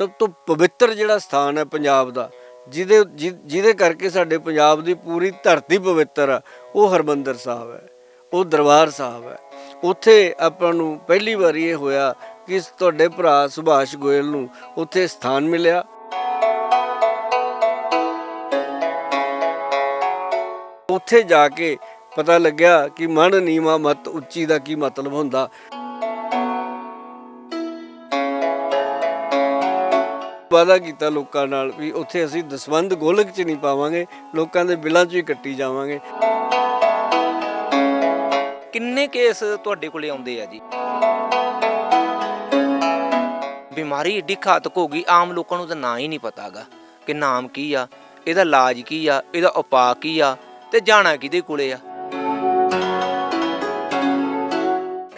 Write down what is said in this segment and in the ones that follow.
ਸਭ ਤੋਂ ਪਵਿੱਤਰ ਜਿਹੜਾ ਸਥਾਨ ਹੈ ਪੰਜਾਬ ਦਾ, ਜਿਹਦੇ ਜਿ- ਜਿਹਦੇ ਕਰਕੇ ਸਾਡੇ ਪੰਜਾਬ ਦੀ ਪੂਰੀ ਧਰਤੀ ਪਵਿੱਤਰ ਆ, ਉਹ ਹਰਮੰਦਰ ਸਾਹਿਬ ਹੈ, ਉਹ ਦਰਬਾਰ ਸਾਹਿਬ ਹੈ। ਉੱਥੇ ਆਪਾਂ ਨੂੰ ਪਹਿਲੀ ਵਾਰੀ ਇਹ ਹੋਇਆ ਕਿ ਤੁਹਾਡੇ ਭਰਾ ਸੁਭਾਸ਼ ਗੋਇਲ ਨੂੰ ਉੱਥੇ ਸਥਾਨ ਮਿਲਿਆ। ਉੱਥੇ ਜਾ ਕੇ ਪਤਾ ਲੱਗਿਆ ਕਿ ਮਨ ਨੀਵਾ ਮਤ ਉੱਚੀ ਦਾ ਕੀ ਮਤਲਬ ਹੁੰਦਾ। ਵਾਦਾ ਕੀਤਾ ਲੋਕਾਂ ਨਾਲ ਵੀ ਉੱਥੇ ਅਸੀਂ ਦਸਵੰਦ ਗੋਲਕ ਚ ਨਹੀਂ ਪਾਵਾਂਗੇ ਲੋਕਾਂ ਦੇ ਬਿਲਾਂ ਚ ਹੀ ਕੱਟੀ ਜਾਵਾਂਗੇ। ਕਿੰਨੇ ਕੇਸ ਤੁਹਾਡੇ ਕੋਲੇ ਆਉਂਦੇ ਆ ਜੀ? ਬਿਮਾਰੀ ਏਡੀ ਘਾਤਕ ਹੋ ਗਈ ਆਮ ਲੋਕਾਂ ਨੂੰ ਤਾਂ ਨਾਂ ਹੀ ਨਹੀਂ ਪਤਾਗਾ ਕਿ ਨਾਮ ਕੀ ਆ ਇਹਦਾ ਇਲਾਜ ਕੀ ਆ ਇਹਦਾ ਉਪਾਅ ਕੀ ਆ ਤੇ ਜਾਣਾ ਕਿਹਦੇ ਕੋਲੇ ਆ?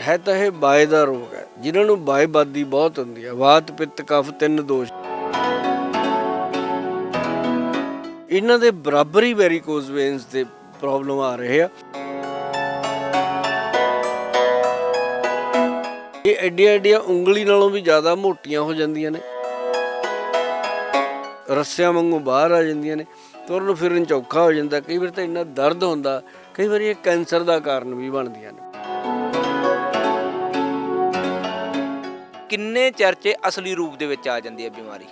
ਹੈ ਤਾਂ ਇਹ ਬਾਏ ਦਾ ਰੋਗ ਹੈ ਜਿਨ੍ਹਾਂ ਨੂੰ ਬਾਏਬਾਦੀ ਬਹੁਤ ਹੁੰਦੀ ਹੈ ਵਾਤ ਪਿੱਤ ਕਫ ਤਿੰਨ ਦੋਸ਼। ਇਹਨਾਂ ਦੇ ਬਰਾਬਰ ਹੀ ਵੈਰੀਕੋਜ਼ ਵੇਨਸ ਦੇ ਪ੍ਰੋਬਲਮ ਆ ਰਹੇ ਆ। ਇਹ ਐਡੀਆਂ ਐਡੀਆਂ ਉਂਗਲੀ ਨਾਲੋਂ ਵੀ ਜ਼ਿਆਦਾ ਮੋਟੀਆਂ ਹੋ ਜਾਂਦੀਆਂ ਨੇ। ਰੱਸਿਆਂ ਵਾਂਗੂ ਬਾਹਰ ਆ ਜਾਂਦੀਆਂ ਨੇ। ਤੁਰਨ ਫਿਰਨ ਚੌਖਾ ਹੋ ਜਾਂਦਾ। ਕਈ ਵਾਰ ਤਾਂ ਇੰਨਾ ਦਰਦ ਹੁੰਦਾ, ਕਈ ਵਾਰ ਇਹ ਕੈਂਸਰ ਦਾ ਕਾਰਨ ਵੀ ਬਣਦੀਆਂ ਨੇ। ਕਿੰਨੇ ਚਰਚੇ ਅਸਲੀ ਰੂਪ ਦੇ ਵਿੱਚ ਆ ਜਾਂਦੀ ਹੈ ਬਿਮਾਰੀ?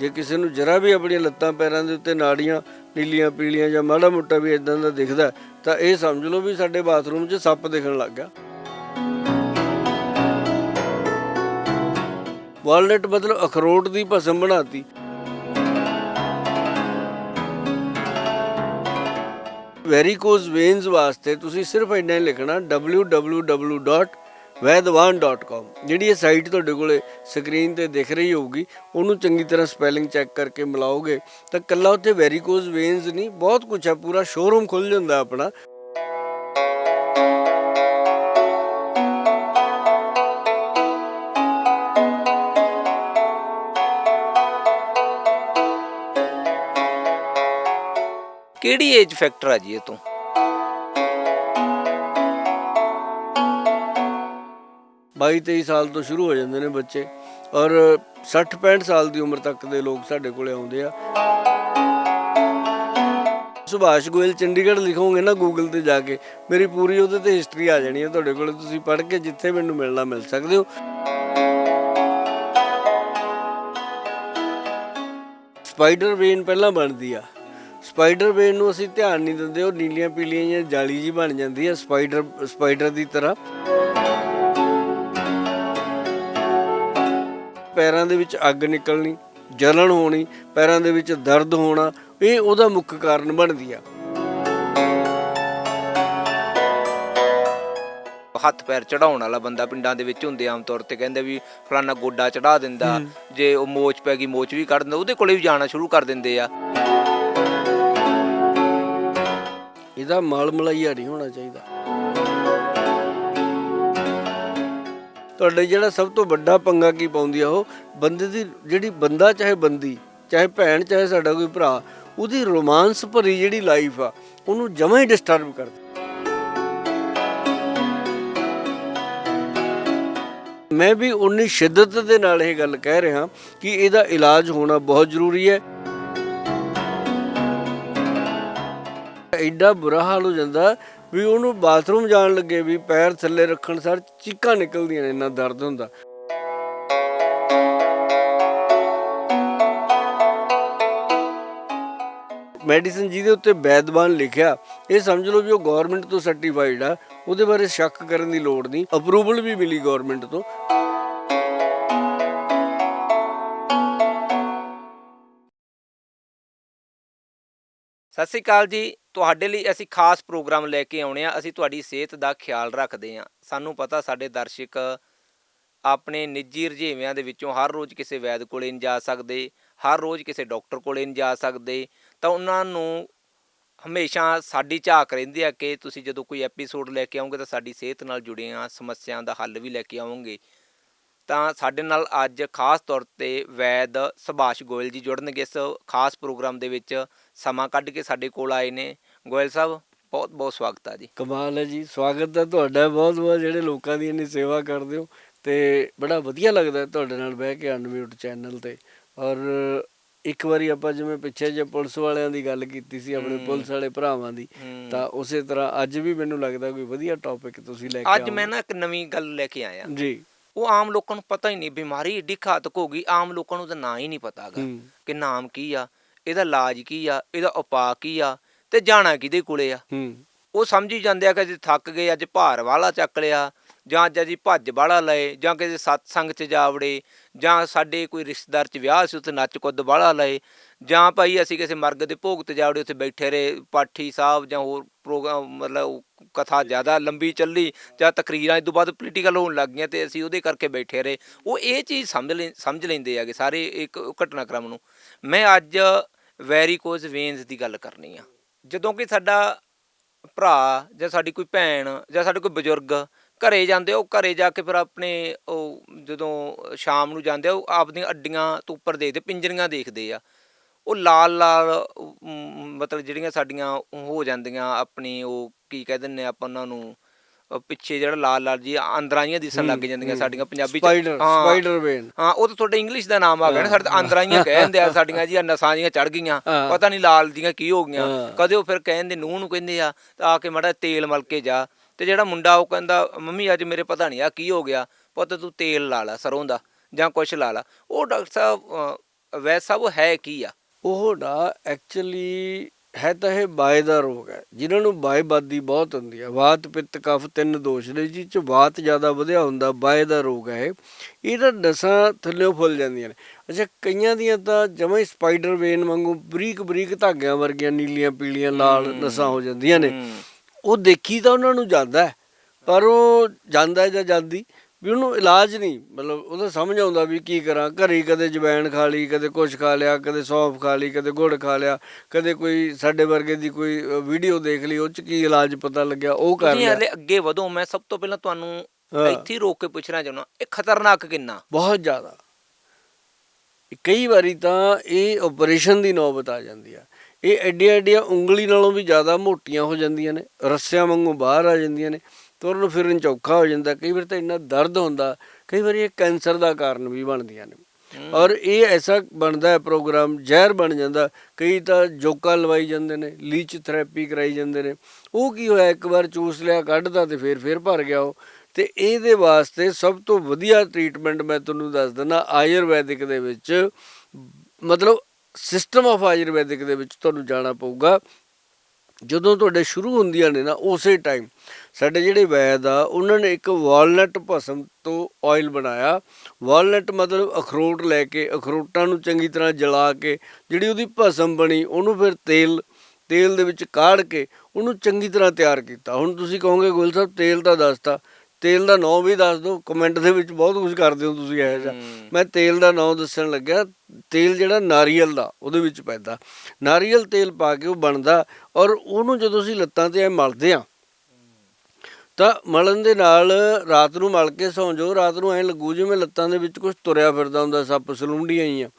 ਜੇ ਕਿਸੇ ਨੂੰ ਜਰਾ ਵੀ ਆਪਣੀਆਂ ਲੱਤਾਂ ਪੈਰਾਂ ਦੇ ਉੱਤੇ ਨਾੜੀਆਂ ਨੀਲੀਆਂ, ਪੀਲੀਆਂ ਜਾਂ ਮਾੜਾ ਮੋਟਾ ਵੀ ਇਦਾਂ ਦਾ ਦਿਖਦਾ, ਤਾਂ ਇਹ ਸਮਝ ਲਓ ਵੀ ਸਾਡੇ ਬਾਥਰੂਮ 'ਚ ਸੱਪ ਦਿਖਣ ਲੱਗ ਗਿਆ। ਵਾਲਨਟ ਮਤਲਬ ਅਖਰੋਟ ਦੀ ਭਸਮ ਬਣਾਤੀ। ਵੈਰੀਕੋਜ਼ ਵੇਨਸ ਵਾਸਤੇ ਤੁਸੀਂ ਸਿਰਫ ਇੰਨਾ ਹੀ ਲਿਖਣਾ www.vaidwan.com ਜਿਹੜੀ ਇਹ ਸਾਈਟ ਤੁਹਾਡੇ ਕੋਲੇ ਸਕਰੀਨ ਤੇ ਦਿਖ ਰਹੀ ਹੋਊਗੀ, ਉਹਨੂੰ ਚੰਗੀ ਤਰ੍ਹਾਂ ਸਪੈਲਿੰਗ ਚੈੱਕ ਕਰਕੇ ਮਿਲਾਓਗੇ, ਤਾਂ ਕੱਲਾ ਉੱਥੇ ਵੈਰੀਕੋਜ਼ ਵੇਨਸ ਨਹੀਂ, ਬਹੁਤ ਕੁਝ ਹੈ, ਪੂਰਾ ਸ਼ੋਰੂਮ ਖੁੱਲ ਜਾਂਦਾ ਆਪਣਾ। ਕਿਹੜੀ ਏਜ ਫੈਕਟਰ ਆ ਜੀ ਇਹ ਤੋਂ? ਬਾਈ 23 ਸਾਲ ਤੋਂ ਸ਼ੁਰੂ ਹੋ ਜਾਂਦੇ ਨੇ ਬੱਚੇ ਔਰ 60 65 ਸਾਲ ਦੀ ਉਮਰ ਤੱਕ ਦੇ ਲੋਕ ਸਾਡੇ ਕੋਲੇ ਆਉਂਦੇ ਆ। ਸੁਭਾਸ਼ ਗੋਇਲ ਚੰਡੀਗੜ੍ਹ ਲਿਖੋਗੇ ਨਾ ਗੂਗਲ ਤੇ ਜਾ ਕੇ, ਮੇਰੀ ਪੂਰੀ ਉਹਦੇ ਤੇ ਹਿਸਟਰੀ ਆ ਜਾਣੀ ਹੈ ਤੁਹਾਡੇ ਕੋਲ, ਤੁਸੀਂ ਪੜ੍ਹ ਕੇ ਜਿੱਥੇ ਮੈਨੂੰ ਮਿਲਣਾ ਮਿਲ ਸਕਦੇ ਹੋ। ਸਪਾਈਡਰ ਵੇਨ ਪਹਿਲਾਂ ਬਣਦੀ ਆ। ਸਪਾਈਡਰ ਵੇਨ ਨੂੰ ਅਸੀਂ ਧਿਆਨ ਨਹੀਂ ਦਿੰਦੇ, ਉਹ ਨੀਲੀਆਂ ਪੀਲੀਆਂ ਜਾਂ ਜਾਲੀ ਜੀ ਬਣ ਜਾਂਦੀ ਆ ਸਪਾਈਡਰ ਸਪਾਈਡਰ ਦੀ ਤਰ੍ਹਾਂ। ਪੈਰਾਂ ਦੇ ਵਿੱਚ ਅੱਗ ਨਿਕਲਣੀ ਜਲਣ ਹੋਣੀ ਪੈਰਾਂ ਦੇ ਵਿੱਚ ਦਰਦ ਹੋਣਾ ਇਹ ਉਹਦਾ ਮੁੱਖ ਕਾਰਨ ਬਣਦੀ ਆ। ਹੱਥ ਪੈਰ ਚੜਾਉਣ ਵਾਲਾ ਬੰਦਾ ਪਿੰਡਾਂ ਦੇ ਵਿੱਚ ਹੁੰਦੇ ਆਮ ਤੌਰ ਤੇ ਕਹਿੰਦੇ ਵੀ ਫਲਾਨਾ ਗੋਡਾ ਚੜਾ ਦਿੰਦਾ ਜੇ ਉਹ ਮੋਚ ਪੈ ਗਈ ਮੋਚ ਵੀ ਕੱਢ ਦਿੰਦਾ ਉਹਦੇ ਕੋਲੇ ਵੀ ਜਾਣਾ ਸ਼ੁਰੂ ਕਰ ਦਿੰਦੇ ਆ। ਇਹਦਾ ਮਾਲ ਮਲਾਈਆ ਨਹੀਂ ਹੋਣਾ ਚਾਹੀਦਾ। ਤੁਹਾਡੇ ਜਿਹੜਾ ਸਭ ਤੋਂ ਵੱਡਾ ਪੰਗਾ ਕੀ ਪਾਉਂਦੀ ਆ ਉਹ? ਬੰਦੇ ਦੀ ਜਿਹੜੀ ਬੰਦਾ ਚਾਹੇ ਬੰਦੀ, ਚਾਹੇ ਭੈਣ, ਚਾਹੇ ਸਾਡਾ ਕੋਈ ਭਰਾ, ਉਹਦੀ ਰੋਮਾਂਸ ਭਰੀ ਜਿਹੜੀ ਲਾਈਫ ਆ, ਉਹਨੂੰ ਜਮਾਂ ਹੀ ਡਿਸਟਰਬ ਕਰਦੀ। ਮੈਂ ਵੀ ਉਨੀ ਸ਼ਿੱਦਤ ਦੇ ਨਾਲ ਇਹ ਗੱਲ ਕਹਿ ਰਿਹਾ ਕਿ ਇਹਦਾ ਇਲਾਜ ਹੋਣਾ ਬਹੁਤ ਜ਼ਰੂਰੀ ਹੈ। ਐਡਾ ਬੁਰਾ ਹਾਲ ਹੋ ਜਾਂਦਾ ਵੀ ਉਹਨੂੰ ਬਾਥਰੂਮ ਜਾਣ ਲੱਗੇ ਵੀ ਪੈਰ ਥੱਲੇ ਰੱਖਣ ਸਾਰ ਚੀਕਾਂ ਨਿਕਲਦੀਆਂ ਨੇ, ਇੰਨਾ ਦਰਦ ਹੁੰਦਾ। ਮੈਡੀਸਨ ਜਿਹਦੇ ਉੱਤੇ ਵੈਦਵਾਨ ਲਿਖਿਆ, ਇਹ ਸਮਝ ਲਓ ਵੀ ਉਹ ਗਵਰਨਮੈਂਟ ਤੋਂ ਸਰਟੀਫਾਈਡ ਆ, ਉਹਦੇ ਬਾਰੇ ਸ਼ੱਕ ਕਰਨ ਦੀ ਲੋੜ ਨਹੀਂ ਅਪਰੂਵਲ ਵੀ ਮਿਲੀ ਗਵਰਨਮੈਂਟ ਤੋਂ। ਸਤਿ ਸ੍ਰੀ ਅਕਾਲ ਜੀ ਤੁਹਾਡੇ ਲਈ ਅਸੀਂ ਖਾਸ ਪ੍ਰੋਗਰਾਮ ਲੈ ਕੇ ਆਉਣੇ ਆ, ਅਸੀਂ ਤੁਹਾਡੀ ਸਿਹਤ ਦਾ ਖਿਆਲ ਰੱਖਦੇ ਆ ਸਾਨੂੰ ਪਤਾ ਸਾਡੇ ਦਰਸ਼ਕ ਆਪਣੇ ਨਿੱਜੀ ਰੁਝੇਵਿਆਂ ਦੇ ਵਿੱਚੋਂ ਹਰ ਰੋਜ਼ ਕਿਸੇ ਵੈਦ ਕੋਲੇ ਨਹੀਂ ਜਾ ਸਕਦੇ, ਹਰ ਰੋਜ਼ ਕਿਸੇ ਡਾਕਟਰ ਕੋਲੇ ਨਹੀਂ ਜਾ ਸਕਦੇ, ਤਾਂ ਉਹਨਾਂ ਨੂੰ ਹਮੇਸ਼ਾ ਸਾਡੀ ਝਾਕ ਰਹਿੰਦੀ ਆ ਕਿ ਤੁਸੀਂ ਜਦੋਂ ਕੋਈ ਐਪੀਸੋਡ ਲੈ ਕੇ ਆਉਂਗੇ ਤਾਂ ਸਾਡੀ ਸਿਹਤ ਨਾਲ ਜੁੜੀਆਂ ਸਮੱਸਿਆਵਾਂ ਦਾ ਹੱਲ ਵੀ ਲੈ ਕੇ ਆਉਂਗੇ। ਤਾਂ ਸਾਡੇ ਨਾਲ ਅੱਜ ਖਾਸ ਤੌਰ ਤੇ ਵੈਦ ਸੁਭਾਸ਼ ਗੋਇਲ ਜੀ ਜੁੜਨਗੇ। ਇਸ ਖਾਸ ਪ੍ਰੋਗਰਾਮ ਦੇ ਵਿੱਚ ਸਮਾਂ ਕੱਢ ਕੇ ਸਾਡੇ ਕੋਲ ਆਏ ਨੇ। ਗੋਇਲ ਸਾਹਿਬ ਬਹੁਤ ਬਹੁਤ ਸਵਾਗਤ ਆ ਜੀ। ਕਮਾਲ ਹੈ ਜੀ। ਸਵਾਗਤ ਹੈ ਤੁਹਾਡਾ ਬਹੁਤ ਬਹੁਤ ਜਿਹੜੇ ਲੋਕਾਂ ਦੀ ਇੰਨੀ ਸੇਵਾ ਕਰਦੇ ਹੋ ਤੇ ਬੜਾ ਵਧੀਆ ਲੱਗਦਾ ਹੈ ਤੁਹਾਡੇ ਨਾਲ ਬਹਿ ਕੇ ਅਨਮਿਊਟ ਚੈਨਲ ਤੇ। ਔਰ ਇੱਕ ਵਾਰੀ ਆਪਾਂ ਜਿਵੇਂ ਪਿੱਛੇ ਜੇ ਪੁਲਿਸ ਵਾਲਿਆਂ ਦੀ ਗੱਲ ਕੀਤੀ ਸੀ ਆਪਣੇ। ਪੁਲਿਸ ਵਾਲੇ ਭਰਾਵਾਂ ਦੀ। ਤਾਂ ਉਸੇ ਤਰ੍ਹਾਂ ਅੱਜ ਵੀ ਮੈਨੂੰ ਲੱਗਦਾ ਕੋਈ ਵਧੀਆ ਟੌਪਿਕ ਤੁਸੀਂ ਲੈ ਕੇ ਅੱਜ ਮੈਂ। ਨਾ ਇੱਕ ਨਵੀਂ ਗੱਲ ਲੈ ਕੇ ਆਇਆ। ਜੀ। ਉਹ ਆਮ ਲੋਕਾਂ ਨੂੰ ਪਤਾ ਹੀ ਨਹੀਂ ਬਿਮਾਰੀ ਏਡੀ ਘਾਤਕ ਹੋ ਗਈ ਆਮ ਲੋਕਾਂ ਨੂੰ ਤਾਂ ਨਾਂ ਹੀ ਨਹੀਂ ਪਤਾਗਾ ਹੂੰ। ਕਿ ਨਾਮ ਕੀ ਆ ਇਹਦਾ ਇਲਾਜ ਕੀ ਆ ਇਹਦਾ ਉਪਾਅ ਕੀ ਆ ਤੇ ਜਾਣਾ ਕਿਹਦੇ ਕੋਲੇ ਆ? ਉਹ ਸਮਝੀ ਜਾਂਦੇ ਆ ਕਿ ਜੇ ਥੱਕ ਗਏ ਅੱਜ ਭਾਰ ਵਾਲਾ ਚੱਕ ਲਿਆ ਜਾਂ ਅੱਜ ਅਸੀਂ ਭੱਜ ਵਾਲਾ ਲਏ, ਜਾਂ ਕਿਸੇ ਸਤਸੰਗ 'ਚ ਜਾਵੜੇ ਜਾਂ ਸਾਡੇ ਕੋਈ ਰਿਸ਼ਤੇਦਾਰ 'ਚ ਵਿਆਹ ਸੀ, ਉੱਥੇ ਨੱਚ ਕੁੱਦ ਵਾਲਾ ਲਏ, ਜਾਂ ਭਾਈ ਅਸੀਂ ਕਿਸੇ ਮਰਗ ਦੇ ਭੋਗ ਤੇ ਜਾ ਜਾਵੜੇ ਉੱਥੇ ਬੈਠੇ ਰਹੇ, ਪਾਠੀ ਸਾਹਿਬ ਜਾਂ ਹੋਰ ਪ੍ਰੋਗਰਾਮ, ਮਤਲਬ ਕਥਾ ਜ਼ਿਆਦਾ ਲੰਬੀ ਚੱਲੀ, ਜਾਂ ਤਕਰੀਰਾਂ ਇਸ ਤੋਂ ਬਾਅਦ ਪੋਲੀਟੀਕਲ ਹੋਣ ਲੱਗ ਗਈਆਂ ਤੇ ਅਸੀਂ ਉਹਦੇ ਕਰਕੇ ਬੈਠੇ ਰਹੇ। ਉਹ ਇਹ ਚੀਜ਼ ਸਮਝ ਲੈ, ਸਮਝ ਲੈਂਦੇ ਆਗੇ ਸਾਰੇ ਇੱਕ ਘਟਨਾਕ੍ਰਮ ਨੂੰ। ਮੈਂ ਅੱਜ ਵੈਰੀਕੋਜ਼ ਵੇਨਸ ਦੀ ਗੱਲ ਕਰਨੀ ਆ। ਜਦੋਂ ਕਿ ਸਾਡਾ ਭਰਾ ਜਾਂ ਸਾਡੀ ਕੋਈ ਭੈਣ ਜਾਂ ਸਾਡੇ ਕੋਈ ਬਜ਼ੁਰਗ ਘਰੇ ਜਾਂਦੇ ਉਹ ਘਰੇ ਜਾ ਕੇ ਫਿਰ ਆਪਣੇ ਉਹ ਜਦੋਂ ਸ਼ਾਮ ਨੂੰ ਜਾਂਦੇ ਆ ਉਹ ਆਪਦੀਆਂ ਅੱਡੀਆਂ ਤੋਂ ਉੱਪਰ ਦੇਖਦੇ ਪਿੰਜਰੀਆਂ ਦੇਖਦੇ ਆ। ਉਹ ਲਾਲ ਲਾਲ ਮਤਲਬ ਜਿਹੜੀਆਂ ਸਾਡੀਆਂ ਹੋ ਜਾਂਦੀਆਂ ਆਪਣੀ ਉਹ ਕੀ ਕਹਿ ਦਿੰਨੇ ਆਪਾਂ ਉਹਨਾਂ ਨੂੰ ਪਿੱਛੇ ਜਿਹੜਾ ਲਾਲ ਲਾਲ ਜੀ ਅੰਦਰਾਂ ਜੀਆਂ ਦਿਸਣ ਲੱਗ ਜਾਂਦੀਆਂ ਸਾਡੀਆਂ ਪੰਜਾਬੀ ਚ। ਸਪਾਈਡਰ ਵੇਨ ਹਾਂ ਉਹ ਤਾਂ ਤੁਹਾਡੇ ਇੰਗਲਿਸ਼ ਦਾ ਨਾਮ ਆ ਗਿਆ ਨਾ ਸਾਡੇ ਤਾਂ ਅੰਦਰਾਈਆਂ ਕਹਿੰਦੇ ਆ ਸਾਡੀਆਂ ਜੀਆਂ ਨਸਾਂ ਜੀਆਂ ਚੜ ਗਈਆਂ। ਪਤਾ ਨਹੀਂ ਲਾਲ ਦੀਆਂ ਕੀ ਹੋ ਗਈਆਂ। ਕਦੇ ਉਹ ਫਿਰ ਕਹਿੰਦੇ ਨੂੰਹ ਨੂੰ ਕਹਿੰਦੇ ਆ ਤਾਂ ਆ ਕੇ ਮੜਾ ਤੇਲ ਮਲ ਕੇ ਜਾ। ਤੇ ਜਿਹੜਾ ਮੁੰਡਾ ਉਹ ਕਹਿੰਦਾ ਮੰਮੀ ਅੱਜ ਮੇਰੇ ਪਤਾ ਨਹੀਂ ਆ ਕੀ ਹੋ ਗਿਆ। ਪੁੱਤ ਤੂੰ ਤੇਲ ਲਾ ਲਾ ਸਰੋਂ ਦਾ ਜਾਂ ਕੁਛ ਲਾ ਲਾ। ਉਹ ਡਾਕਟਰ ਸਾਹਿਬ ਵੈਸਾ ਉਹ ਹੈ ਕੀ ਆ? ਉਹ ਨਾ ਐਕਚੁਅਲੀ ਹੈ ਤਾਂ ਇਹ ਬਾਏ ਦਾ ਰੋਗ ਹੈ ਜਿਨ੍ਹਾਂ ਨੂੰ ਬਾਏਬਾਦੀ ਬਹੁਤ ਹੁੰਦੀ ਹੈ ਵਾਤ ਪਿੱਤ ਕਫ ਤਿੰਨ ਦੋਸ਼ ਨੇ ਜਿਹ ਚ ਵਾਤ ਜ਼ਿਆਦਾ ਵਧਿਆ ਹੁੰਦਾ ਬਾਏ ਦਾ ਰੋਗ ਹੈ ਇਹ। ਇਹਦਾ ਨਸਾਂ ਥੱਲੇੋਂ ਫੁੱਲ ਜਾਂਦੀਆਂ ਨੇ। ਅੱਛਾ ਕਈਆਂ ਦੀਆਂ ਤਾਂ ਜਮਾਂ ਹੀ ਸਪਾਈਡਰ ਵੇਨ ਵਾਂਗੂ ਬਰੀਕ ਬਰੀਕ ਧਾਗਿਆਂ ਵਰਗੀਆਂ ਨੀਲੀਆਂ ਪੀਲੀਆਂ ਲਾਲ ਨਸਾਂ ਹੋ ਜਾਂਦੀਆਂ ਨੇ। ਉਹ ਦੇਖੀ ਤਾਂ ਉਹਨਾਂ ਨੂੰ ਜਾਂਦਾ ਪਰ ਉਹ ਜਾਂਦਾ ਜਾਂ ਜਾਂਦੀ ਵੀ ਉਹਨੂੰ ਇਲਾਜ ਨਹੀਂ ਮਤਲਬ ਉਹਦਾ ਸਮਝ ਆਉਂਦਾ ਵੀ ਕੀ ਕਰਾਂ ਘਰੇ ਕਦੇ ਜਵੈਣ ਖਾ ਲਈ ਕਦੇ ਕੁਛ ਖਾ ਲਿਆ ਕਦੇ ਸੌਂਫ ਖਾ ਲਈ ਕਦੇ ਗੁੜ ਖਾ ਲਿਆ ਕਦੇ ਕੋਈ ਸਾਡੇ ਵਰਗੇ ਦੀ ਕੋਈ ਵੀਡੀਓ ਦੇਖ ਲਈ ਉਹ ਚ ਕੀ ਇਲਾਜ ਪਤਾ ਲੱਗਿਆ ਉਹ ਕਰ ਲਿਆ। ਹਲੇ ਅੱਗੇ ਵਧੋ ਮੈਂ ਸਭ ਤੋਂ ਪਹਿਲਾਂ ਤੁਹਾਨੂੰ। ਇੱਥੇ ਰੋਕ ਕੇ ਪੁੱਛਣਾ ਚਾਹੁੰਦਾ ਇਹ ਖਤਰਨਾਕ ਕਿੰਨਾ? ਬਹੁਤ ਜ਼ਿਆਦਾ। ਕਈ ਵਾਰੀ ਤਾਂ ਇਹ ਆਪਰੇਸ਼ਨ ਦੀ ਨੌਬਤ ਆ ਜਾਂਦੀ ਆ। ਇਹ ਐਡੀਆਂ ਐਡੀਆਂ ਉਂਗਲੀ ਨਾਲੋਂ ਵੀ ਜ਼ਿਆਦਾ ਮੋਟੀਆਂ ਹੋ ਜਾਂਦੀਆਂ ਨੇ ਰੱਸਿਆਂ ਵਾਂਗੂ ਬਾਹਰ ਆ ਜਾਂਦੀਆਂ ਨੇ ਤੁਰਨ ਫਿਰਨ ਚ ਔਖਾ ਹੋ ਜਾਂਦਾ ਕਈ ਵਾਰ ਤਾਂ ਇੰਨਾ ਦਰਦ ਹੁੰਦਾ ਕਈ ਵਾਰੀ ਇਹ ਕੈਂਸਰ ਦਾ ਕਾਰਨ ਵੀ ਬਣਦੀਆਂ ਨੇ। ਔਰ ਇਹ ਐਸਾ ਬਣਦਾ ਹੈ ਪ੍ਰੋਗਰਾਮ ਜ਼ਹਿਰ ਬਣ ਜਾਂਦਾ ਕਈ ਤਾਂ ਜੋਕਾ ਲਵਾਈ ਜਾਂਦੇ ਨੇ ਲੀਚ ਥੈਰੇਪੀ ਕਰਾਈ ਜਾਂਦੇ ਨੇ ਉਹ ਕੀ ਹੋਇਆ ਇੱਕ ਵਾਰ ਚੂਸ ਲਿਆ ਕੱਢਦਾ ਤੇ ਫੇਰ ਫੇਰ ਭਰ ਗਿਆ ਉਹ। ਤੇ ਇਹਦੇ ਵਾਸਤੇ ਸਭ ਤੋਂ ਵਧੀਆ ਟ੍ਰੀਟਮੈਂਟ ਮੈਂ ਤੁਹਾਨੂੰ ਦੱਸ ਦਿੰਦਾ ਆਯੁਰਵੈਦਿਕ ਦੇ ਵਿੱਚ ਮਤਲਬ ਸਿਸਟਮ ਆਫ ਆਯੁਰਵੈਦਿਕ ਦੇ ਵਿੱਚ ਤੁਹਾਨੂੰ ਜਾਣਾ ਪਊਗਾ। ਜਦੋਂ ਤੁਹਾਡੇ ਸ਼ੁਰੂ ਹੁੰਦੀਆਂ ਨੇ ਨਾ, ਉਸੇ ਟਾਈਮ ਸਾਡੇ ਜਿਹੜੇ ਵੈਦ ਆ, ਉਹਨਾਂ ਨੇ ਇੱਕ ਵਾਲਨਟ ਭਸਮ ਤੋਂ ਆਇਲ ਬਣਾਇਆ। ਵਾਲਨਟ ਮਤਲਬ ਅਖਰੋਟ ਲੈ ਕੇ, ਅਖਰੋਟਾਂ ਨੂੰ ਚੰਗੀ ਤਰ੍ਹਾਂ ਜਲਾ ਕੇ, ਜਿਹੜੀ ਉਹਦੀ ਭਸਮ ਬਣੀ, ਉਹਨੂੰ ਫਿਰ ਤੇਲ ਤੇਲ ਦੇ ਵਿੱਚ ਕਾੜ ਕੇ, ਉਹਨੂੰ ਚੰਗੀ ਤਰ੍ਹਾਂ ਤਿਆਰ ਕੀਤਾ। ਹੁਣ ਤੁਸੀਂ ਕਹੋਗੇ ਗੁਲ ਸਾਹਿਬ, ਤੇਲ ਤਾਂ ਦੱਸਤਾ। ਤੇਲ ਦਾ ਨਾਮ ਵੀ ਦੱਸ ਦਿਓ ਕਮੈਂਟ ਦੇ ਵਿੱਚ ਬਹੁਤ ਕੁਝ ਕਰਦੇ ਹੋ ਤੁਸੀਂ ਇਹੋ ਜਿਹਾ। ਮੈਂ ਤੇਲ ਦਾ ਨਾਮ ਦੱਸਣ ਲੱਗਿਆ ਤੇਲ ਜਿਹੜਾ ਨਾਰੀਅਲ ਦਾ ਉਹਦੇ ਵਿੱਚ ਪੈਂਦਾ। ਨਾਰੀਅਲ ਤੇਲ ਪਾ ਕੇ ਉਹ ਬਣਦਾ ਔਰ ਉਹਨੂੰ ਜਦੋਂ ਅਸੀਂ ਲੱਤਾਂ ਤੇ ਐ ਮਲਦੇ ਆ ਤਾਂ ਮਲਣ ਦੇ ਨਾਲ ਰਾਤ ਨੂੰ ਮਲ ਕੇ ਸੌਂ ਜਾਓ ਰਾਤ ਨੂੰ ਐ ਲੱਗੂ ਜਿਵੇਂ ਲੱਤਾਂ ਦੇ ਵਿੱਚ ਕੁਝ ਤੁਰਿਆ ਫਿਰਦਾ ਹੁੰਦਾ ਸੱਪ ਸਲੂੰਡੀਆਂ ਹੀ ਆ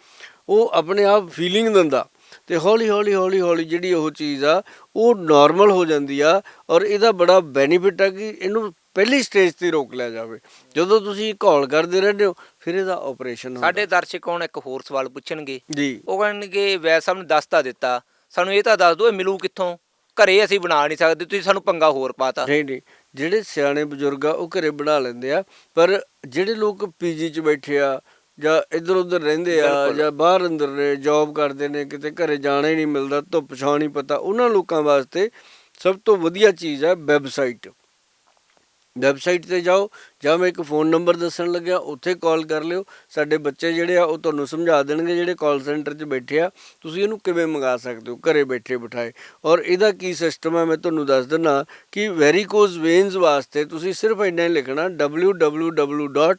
ਉਹ ਆਪਣੇ ਆਪ ਫੀਲਿੰਗ ਦਿੰਦਾ ਤੇ ਹੌਲੀ ਹੌਲੀ ਹੌਲੀ ਹੌਲੀ ਜਿਹੜੀ ਉਹ ਚੀਜ਼ ਆ ਉਹ ਨਾਰਮਲ ਹੋ ਜਾਂਦੀ ਆ ਔਰ ਇਹਦਾ ਬੜਾ ਬੈਨੀਫਿਟ ਆ ਕਿ ਇਹਨੂੰ ਪਹਿਲੀ ਸਟੇਜ ਤੇ ਰੋਕ ਲਿਆ ਜਾਵੇ। ਜਦੋਂ ਤੁਸੀਂ ਘੋਲ ਕਰਦੇ ਰਹਿੰਦੇ ਹੋ ਫਿਰ ਇਹਦਾ ਆਪਰੇਸ਼ਨ ਹੁੰਦਾ। ਸਾਡੇ ਦਰਸ਼ਕ ਹੁਣ ਇੱਕ ਹੋਰ ਸਵਾਲ ਪੁੱਛਣਗੇ। ਜੀ। ਉਹ ਕਹਿਣਗੇ ਵੈਦ ਸਾਹਿਬ ਨੇ ਦੱਸ ਤਾਂ ਦਿੱਤਾ ਸਾਨੂੰ ਇਹ ਤਾਂ ਦੱਸ ਦਿਓ ਇਹ ਮਿਲੂ ਕਿੱਥੋਂ? ਘਰੇ ਅਸੀਂ ਬਣਾ ਨਹੀਂ ਸਕਦੇ ਤੁਸੀਂ ਸਾਨੂੰ ਪੰਗਾ ਹੋਰ ਪਾਤਾ। ਨਹੀਂ ਨਹੀਂ। ਜਿਹੜੇ ਸਿਆਣੇ ਬਜ਼ੁਰਗ ਆ ਉਹ ਘਰੇ ਬਣਾ ਲੈਂਦੇ ਆ। ਪਰ ਜਿਹੜੇ ਲੋਕ ਪੀਜੀ 'ਚ ਬੈਠੇ ਆ ਜਾਂ ਇੱਧਰ ਉੱਧਰ ਰਹਿੰਦੇ ਆ। ਜਾਂ ਬਾਹਰ ਅੰਦਰ ਨੇ ਜੌਬ ਕਰਦੇ ਨੇ ਕਿਤੇ ਘਰੇ ਜਾਣਾ ਹੀ ਨਹੀਂ ਮਿਲਦਾ ਧੁੱਪ ਛਾਂ ਨਹੀਂ ਪਤਾ ਉਹਨਾਂ ਲੋਕਾਂ ਵਾਸਤੇ ਸਭ ਤੋਂ ਵਧੀਆ ਚੀਜ਼ ਹੈ ਵੈਬਸਾਈਟ ਵੈਬਸਾਈਟ ਤੇ ਜਾਓ, ਜਾਂ ਮੈਂ ਇੱਕ ਫੋਨ ਨੰਬਰ ਦੱਸਣ ਲੱਗਿਆ, ਉੱਥੇ ਕਾਲ ਕਰ ਲਿਓ ਸਾਡੇ ਬੱਚੇ ਜਿਹੜੇ ਆ, ਉਹ ਤੁਹਾਨੂੰ ਸਮਝਾ ਦੇਣਗੇ ਜਿਹੜੇ ਕਾਲ ਸੈਂਟਰ 'ਚ ਬੈਠੇ ਆ ਤੁਸੀਂ ਇਹਨੂੰ ਕਿਵੇਂ ਮੰਗਾ ਸਕਦੇ ਹੋ, ਘਰੇ ਬੈਠੇ ਬਿਠਾਏ ਔਰ ਇਹਦਾ ਕੀ ਸਿਸਟਮ ਹੈ ਮੈਂ ਤੁਹਾਨੂੰ ਦੱਸ ਦਿੰਦਾ ਕਿ ਵੈਰੀਕੋਜ਼ ਵੇਨਸ ਵਾਸਤੇ ਤੁਸੀਂ ਸਿਰਫ ਇੰਨਾ ਹੀ ਲਿਖਣਾ, www.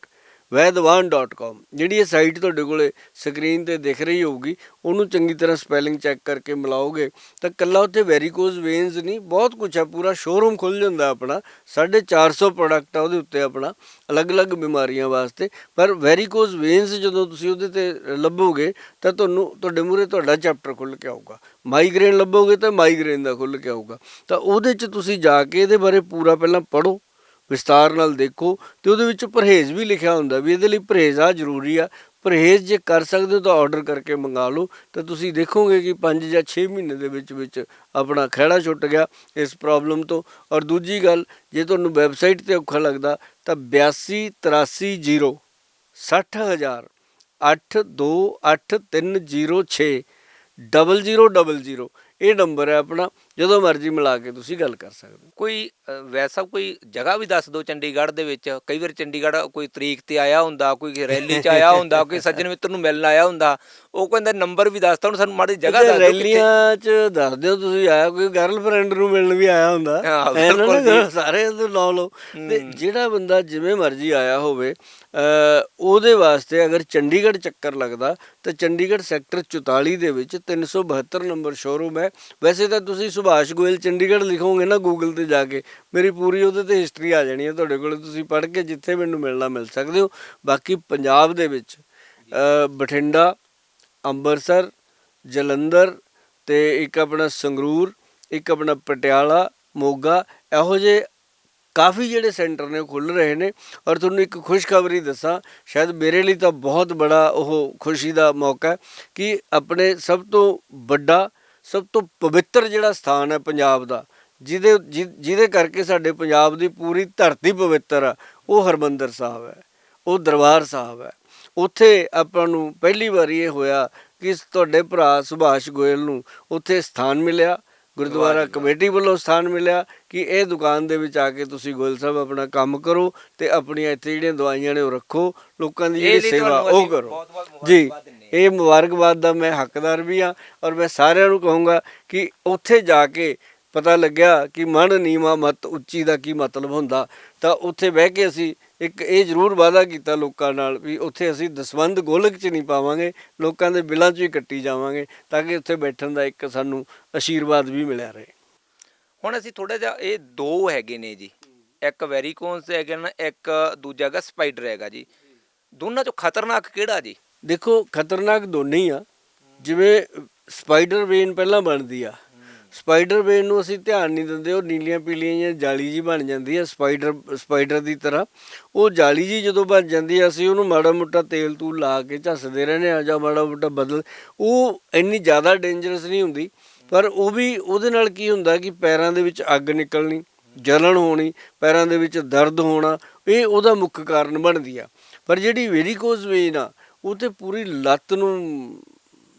ਵੈਦਵਾਨ.com ਜਿਹੜੀ ਇਹ ਸਾਈਟ ਤੁਹਾਡੇ ਕੋਲੇ ਸਕਰੀਨ ਤੇ ਦਿਖ ਰਹੀ ਹੋਊਗੀ, ਉਹਨੂੰ ਚੰਗੀ ਤਰ੍ਹਾਂ ਸਪੈਲਿੰਗ ਚੈੱਕ ਕਰਕੇ ਮਿਲਾਓਗੇ, ਤਾਂ ਕੱਲਾ ਉੱਥੇ ਵੈਰੀਕੋਜ਼ ਵੇਨਸ ਨਹੀਂ, ਬਹੁਤ ਕੁਝ ਹੈ ਪੂਰਾ ਸ਼ੋਰੂਮ ਖੁੱਲ ਜਾਂਦਾ ਆਪਣਾ 450 ਪ੍ਰੋਡਕਟ ਆ ਉਹਦੇ ਉੱਤੇ ਆਪਣਾ, ਅਲੱਗ-ਅਲੱਗ ਬਿਮਾਰੀਆਂ ਵਾਸਤੇ। ਪਰ ਵੈਰੀਕੋਜ਼ ਵੇਨਸ ਜਦੋਂ ਤੁਸੀਂ ਉਹਦੇ ਤੇ ਲੱਭੋਗੇ, ਤਾਂ ਤੁਹਾਨੂੰ, ਤੁਹਾਡੇ ਮੂਹਰੇ ਤੁਹਾਡਾ ਚੈਪਟਰ ਖੁੱਲ ਕੇ ਆਊਗਾ। ਮਾਈਗ੍ਰੇਨ ਲੱਭੋਗੇ ਤਾਂ ਮਾਈਗ੍ਰੇਨ ਦਾ ਖੁੱਲ ਕੇ ਆਊਗਾ। ਤਾਂ ਉਹਦੇ 'ਚ ਤੁਸੀਂ ਜਾ ਕੇ ਇਹਦੇ ਬਾਰੇ ਪੂਰਾ ਪਹਿਲਾਂ ਪੜ੍ਹੋ ਵਿਸਤਾਰ ਨਾਲ ਦੇਖੋ ਤੇ ਉਹਦੇ ਵਿੱਚ ਪਰਹੇਜ਼ ਵੀ ਲਿਖਿਆ ਹੁੰਦਾ ਵੀ ਇਹਦੇ ਲਈ ਪਰਹੇਜ਼ ਆ ਜ਼ਰੂਰੀ ਆ। ਪਰਹੇਜ਼ ਜੇ ਕਰ ਸਕਦੇ ਹੋ ਤਾਂ ਆਰਡਰ ਕਰਕੇ ਮੰਗਾ ਲਓ। ਤਾਂ ਤੁਸੀਂ ਦੇਖੋਗੇ ਕਿ 5 ਜਾਂ 6 ਮਹੀਨੇ ਦੇ ਵਿੱਚ ਵਿੱਚ ਆਪਣਾ ਖਹਿੜਾ ਛੁੱਟ ਗਿਆ ਇਸ ਪ੍ਰੋਬਲਮ ਤੋਂ। ਔਰ ਦੂਜੀ ਗੱਲ, ਜੇ ਤੁਹਾਨੂੰ ਵੈਬਸਾਈਟ ਤੇ ਔਖਾ ਲੱਗਦਾ ਤਾਂ 8283 60000 828306 0000 ਇਹ ਨੰਬਰ ਹੈ ਆਪਣਾ। ਜਦੋਂ ਮਰਜ਼ੀ ਮਿਲਾ ਕੇ ਤੁਸੀਂ ਗੱਲ ਕਰ ਸਕਦੇ ਹੋ। ਕੋਈ ਵੈਸਾ ਕੋਈ ਜਗ੍ਹਾ ਵੀ ਦੱਸ ਦਿਓ ਚੰਡੀਗੜ੍ਹ ਦੇ ਵਿੱਚ। ਕਈ ਵਾਰ ਚੰਡੀਗੜ੍ਹ ਕੋਈ ਤਰੀਕ ਤੇ ਆਇਆ ਹੁੰਦਾ ਕੋਈ ਰੈਲੀ 'ਚ ਆਇਆ ਹੁੰਦਾ ਕੋਈ ਸੱਜਣ ਮਿੱਤਰ ਨੂੰ ਮਿਲਣ ਆਇਆ ਹੁੰਦਾ ਉਹ ਕਹਿੰਦਾ ਨੰਬਰ ਵੀ ਦੱਸਦਾ ਹੁਣ ਸਾਨੂੰ ਮਾੜੀ ਜਗ੍ਹਾ ਦੱਸ ਦਿਓ ਰੈਲੀਆਂ 'ਚ ਦੱਸ ਦਿਓ ਤੁਸੀਂ ਆਇਆ ਕੋਈ ਗਰਲਫ੍ਰੈਂਡ ਨੂੰ ਮਿਲਣ ਵੀ ਆਇਆ ਹੁੰਦਾ। ਬਿਲਕੁਲ ਸਾਰੇ ਤੋਂ ਲਾ ਲਓ। ਤੇ ਜਿਹੜਾ ਬੰਦਾ ਜਿਵੇਂ ਮਰਜ਼ੀ ਆਇਆ ਹੋਵੇ ਉਹਦੇ ਵਾਸਤੇ ਅਗਰ ਚੰਡੀਗੜ੍ਹ ਚੱਕਰ ਲੱਗਦਾ ਤਾਂ ਚੰਡੀਗੜ੍ਹ ਸੈਕਟਰ 44 ਦੇ ਵਿੱਚ 372 ਨੰਬਰ ਸ਼ੋਰੂਮ ਹੈ। ਵੈਸੇ ਤਾਂ ਤੁਸੀਂ ਸੁਭਾਸ਼ ਗੋਇਲ ਚੰਡੀਗੜ੍ਹ ਲਿਖੋਗੇ ਨਾ ਗੂਗਲ ਤੇ ਜਾ ਕੇ, ਮੇਰੀ ਪੂਰੀ ਉਹਦੇ ਤੇ ਹਿਸਟਰੀ ਆ ਜਾਣੀ ਹੈ ਤੁਹਾਡੇ ਕੋਲ, ਤੁਸੀਂ ਪੜ੍ਹ ਕੇ ਜਿੱਥੇ ਮੈਨੂੰ ਮਿਲਣਾ ਮਿਲ ਸਕਦੇ ਹੋ। ਬਾਕੀ ਪੰਜਾਬ ਦੇ ਵਿੱਚ ਬਠਿੰਡਾ, ਅੰਮ੍ਰਿਤਸਰ, ਜਲੰਧਰ ਤੇ ਇੱਕ ਆਪਣਾ ਸੰਗਰੂਰ, ਇੱਕ ਆਪਣਾ ਪਟਿਆਲਾ, ਮੋਗਾ, ਇਹੋ ਜਿਹੇ ਕਾਫੀ ਜਿਹੜੇ ਸੈਂਟਰ ਨੇ ਉਹ ਖੁੱਲ ਰਹੇ ਨੇ। ਔਰ ਤੁਹਾਨੂੰ ਇੱਕ ਖੁਸ਼ਖਬਰੀ ਦੱਸਾਂ, ਸ਼ਾਇਦ ਮੇਰੇ ਲਈ ਤਾਂ ਬਹੁਤ ਬੜਾ ਉਹ ਖੁਸ਼ੀ ਦਾ ਮੌਕਾ ਹੈ ਕਿ ਆਪਣੇ ਸਭ ਤੋਂ ਵੱਡਾ ਸਭ ਤੋਂ ਪਵਿੱਤਰ ਜਿਹੜਾ ਸਥਾਨ ਹੈ ਪੰਜਾਬ ਦਾ, ਜਿਹਦੇ ਜਿ- ਜਿਹਦੇ ਕਰਕੇ ਸਾਡੇ ਪੰਜਾਬ ਦੀ ਪੂਰੀ ਧਰਤੀ ਪਵਿੱਤਰ ਆ, ਉਹ ਹਰਮੰਦਰ ਸਾਹਿਬ ਹੈ, ਉਹ ਦਰਬਾਰ ਸਾਹਿਬ ਹੈ। ਉੱਥੇ ਆਪਾਂ ਨੂੰ ਪਹਿਲੀ ਵਾਰੀ ਇਹ ਹੋਇਆ ਕਿ ਤੁਹਾਡੇ ਭਰਾ ਸੁਭਾਸ਼ ਗੋਇਲ ਨੂੰ ਉੱਥੇ ਸਥਾਨ ਮਿਲਿਆ ਗੁਰਦੁਆਰਾ ਕਮੇਟੀ ਵੱਲੋਂ ਸਥਾਨ ਮਿਲਿਆ ਕਿ ਇਹ ਦੁਕਾਨ ਦੇ ਵਿੱਚ ਆ ਕੇ ਤੁਸੀਂ ਗੋਇਲ ਸਾਹਿਬ ਆਪਣਾ ਕੰਮ ਕਰੋ ਤੇ ਆਪਣੀਆਂ ਇੱਥੇ ਜਿਹੜੀਆਂ ਦਵਾਈਆਂ ਨੇ ਉਹ ਰੱਖੋ ਲੋਕਾਂ ਦੀ ਜਿਹੜੀ ਸੇਵਾ ਉਹ ਕਰੋ ਜੀ। ਇਹ ਮੁਬਾਰਕਬਾਦ ਦਾ ਮੈਂ ਹੱਕਦਾਰ ਵੀ ਹਾਂ ਔਰ ਮੈਂ ਸਾਰਿਆਂ ਨੂੰ ਕਹੂੰਗਾ ਕਿ ਉੱਥੇ ਜਾ ਕੇ ਪਤਾ ਲੱਗਿਆ ਕਿ ਮਨ ਨੀਵਾ ਮਤ ਉੱਚੀ ਦਾ ਕੀ ਮਤਲਬ ਹੁੰਦਾ ਤਾਂ ਉੱਥੇ ਬਹਿ ਕੇ ਅਸੀਂ ਇੱਕ ਇਹ ਜ਼ਰੂਰ ਵਾਅਦਾ ਕੀਤਾ ਲੋਕਾਂ ਨਾਲ ਵੀ ਉੱਥੇ ਅਸੀਂ ਦਸਵੰਦ ਗੋਲਕ 'ਚ ਨਹੀਂ ਪਾਵਾਂਗੇ ਲੋਕਾਂ ਦੇ ਬਿਲਾਂ 'ਚ ਹੀ ਕੱਟੀ ਜਾਵਾਂਗੇ ਤਾਂ ਕਿ ਉੱਥੇ ਬੈਠਣ ਦਾ ਇੱਕ ਸਾਨੂੰ ਅਸ਼ੀਰਵਾਦ ਵੀ ਮਿਲਿਆ ਰਹੇ। ਹੁਣ ਅਸੀਂ ਥੋੜਾ ਜਿਹਾ ਇਹ ਦੋ ਹੈਗੇ ਨੇ ਜੀ ਇੱਕ ਵੈਰੀਕੋਨਸ ਹੈਗੇ ਨੇ ਇੱਕ ਦੂਜਾ ਹੈਗਾ ਸਪਾਈਡਰ ਹੈਗਾ ਜੀ। ਦੋਨਾਂ ਚੋਂ ਖਤਰਨਾਕ ਕਿਹੜਾ ਜੀ? ਦੇਖੋ ਖਤਰਨਾਕ ਦੋਨੇ ਹੀ ਆ। ਜਿਵੇਂ ਸਪਾਈਡਰ ਵੇਨ ਪਹਿਲਾਂ ਬਣਦੀ ਆ ਸਪਾਈਡਰ ਵੇਨ ਨੂੰ ਅਸੀਂ ਧਿਆਨ ਨਹੀਂ ਦਿੰਦੇ, ਉਹ ਨੀਲੀਆਂ ਪੀਲੀਆਂ ਜਾਂ ਜਾਲੀ ਜੀ ਬਣ ਜਾਂਦੀ ਆ ਸਪਾਈਡਰ ਸਪਾਈਡਰ ਦੀ ਤਰ੍ਹਾਂ। ਉਹ ਜਾਲੀ ਜੀ ਜਦੋਂ ਬਣ ਜਾਂਦੀ ਆ, ਅਸੀਂ ਉਹਨੂੰ ਮਾੜਾ ਮੋਟਾ ਤੇਲ ਤੂਲ ਲਾ ਕੇ ਝੱਸਦੇ ਰਹਿੰਦੇ ਆ ਜਾਂ ਮਾੜਾ ਮੋਟਾ ਬਦਲ, ਉਹ ਇੰਨੀ ਜ਼ਿਆਦਾ ਡੇਂਜਰਸ ਨਹੀਂ ਹੁੰਦੀ। ਪਰ ਉਹ ਵੀ ਉਹਦੇ ਨਾਲ ਕੀ ਹੁੰਦਾ ਕਿ ਪੈਰਾਂ ਦੇ ਵਿੱਚ ਅੱਗ ਨਿਕਲਣੀ, ਜਲਣ ਹੋਣੀ, ਪੈਰਾਂ ਦੇ ਵਿੱਚ ਦਰਦ ਹੋਣਾ, ਇਹ ਉਹਦਾ ਮੁੱਖ ਕਾਰਨ ਬਣਦੀ ਆ। ਪਰ ਜਿਹੜੀ ਵੇਰੀਕੋਜ਼ ਵੇਨ ਆ, ਉਹ ਤੇ ਪੂਰੀ ਲੱਤ ਨੂੰ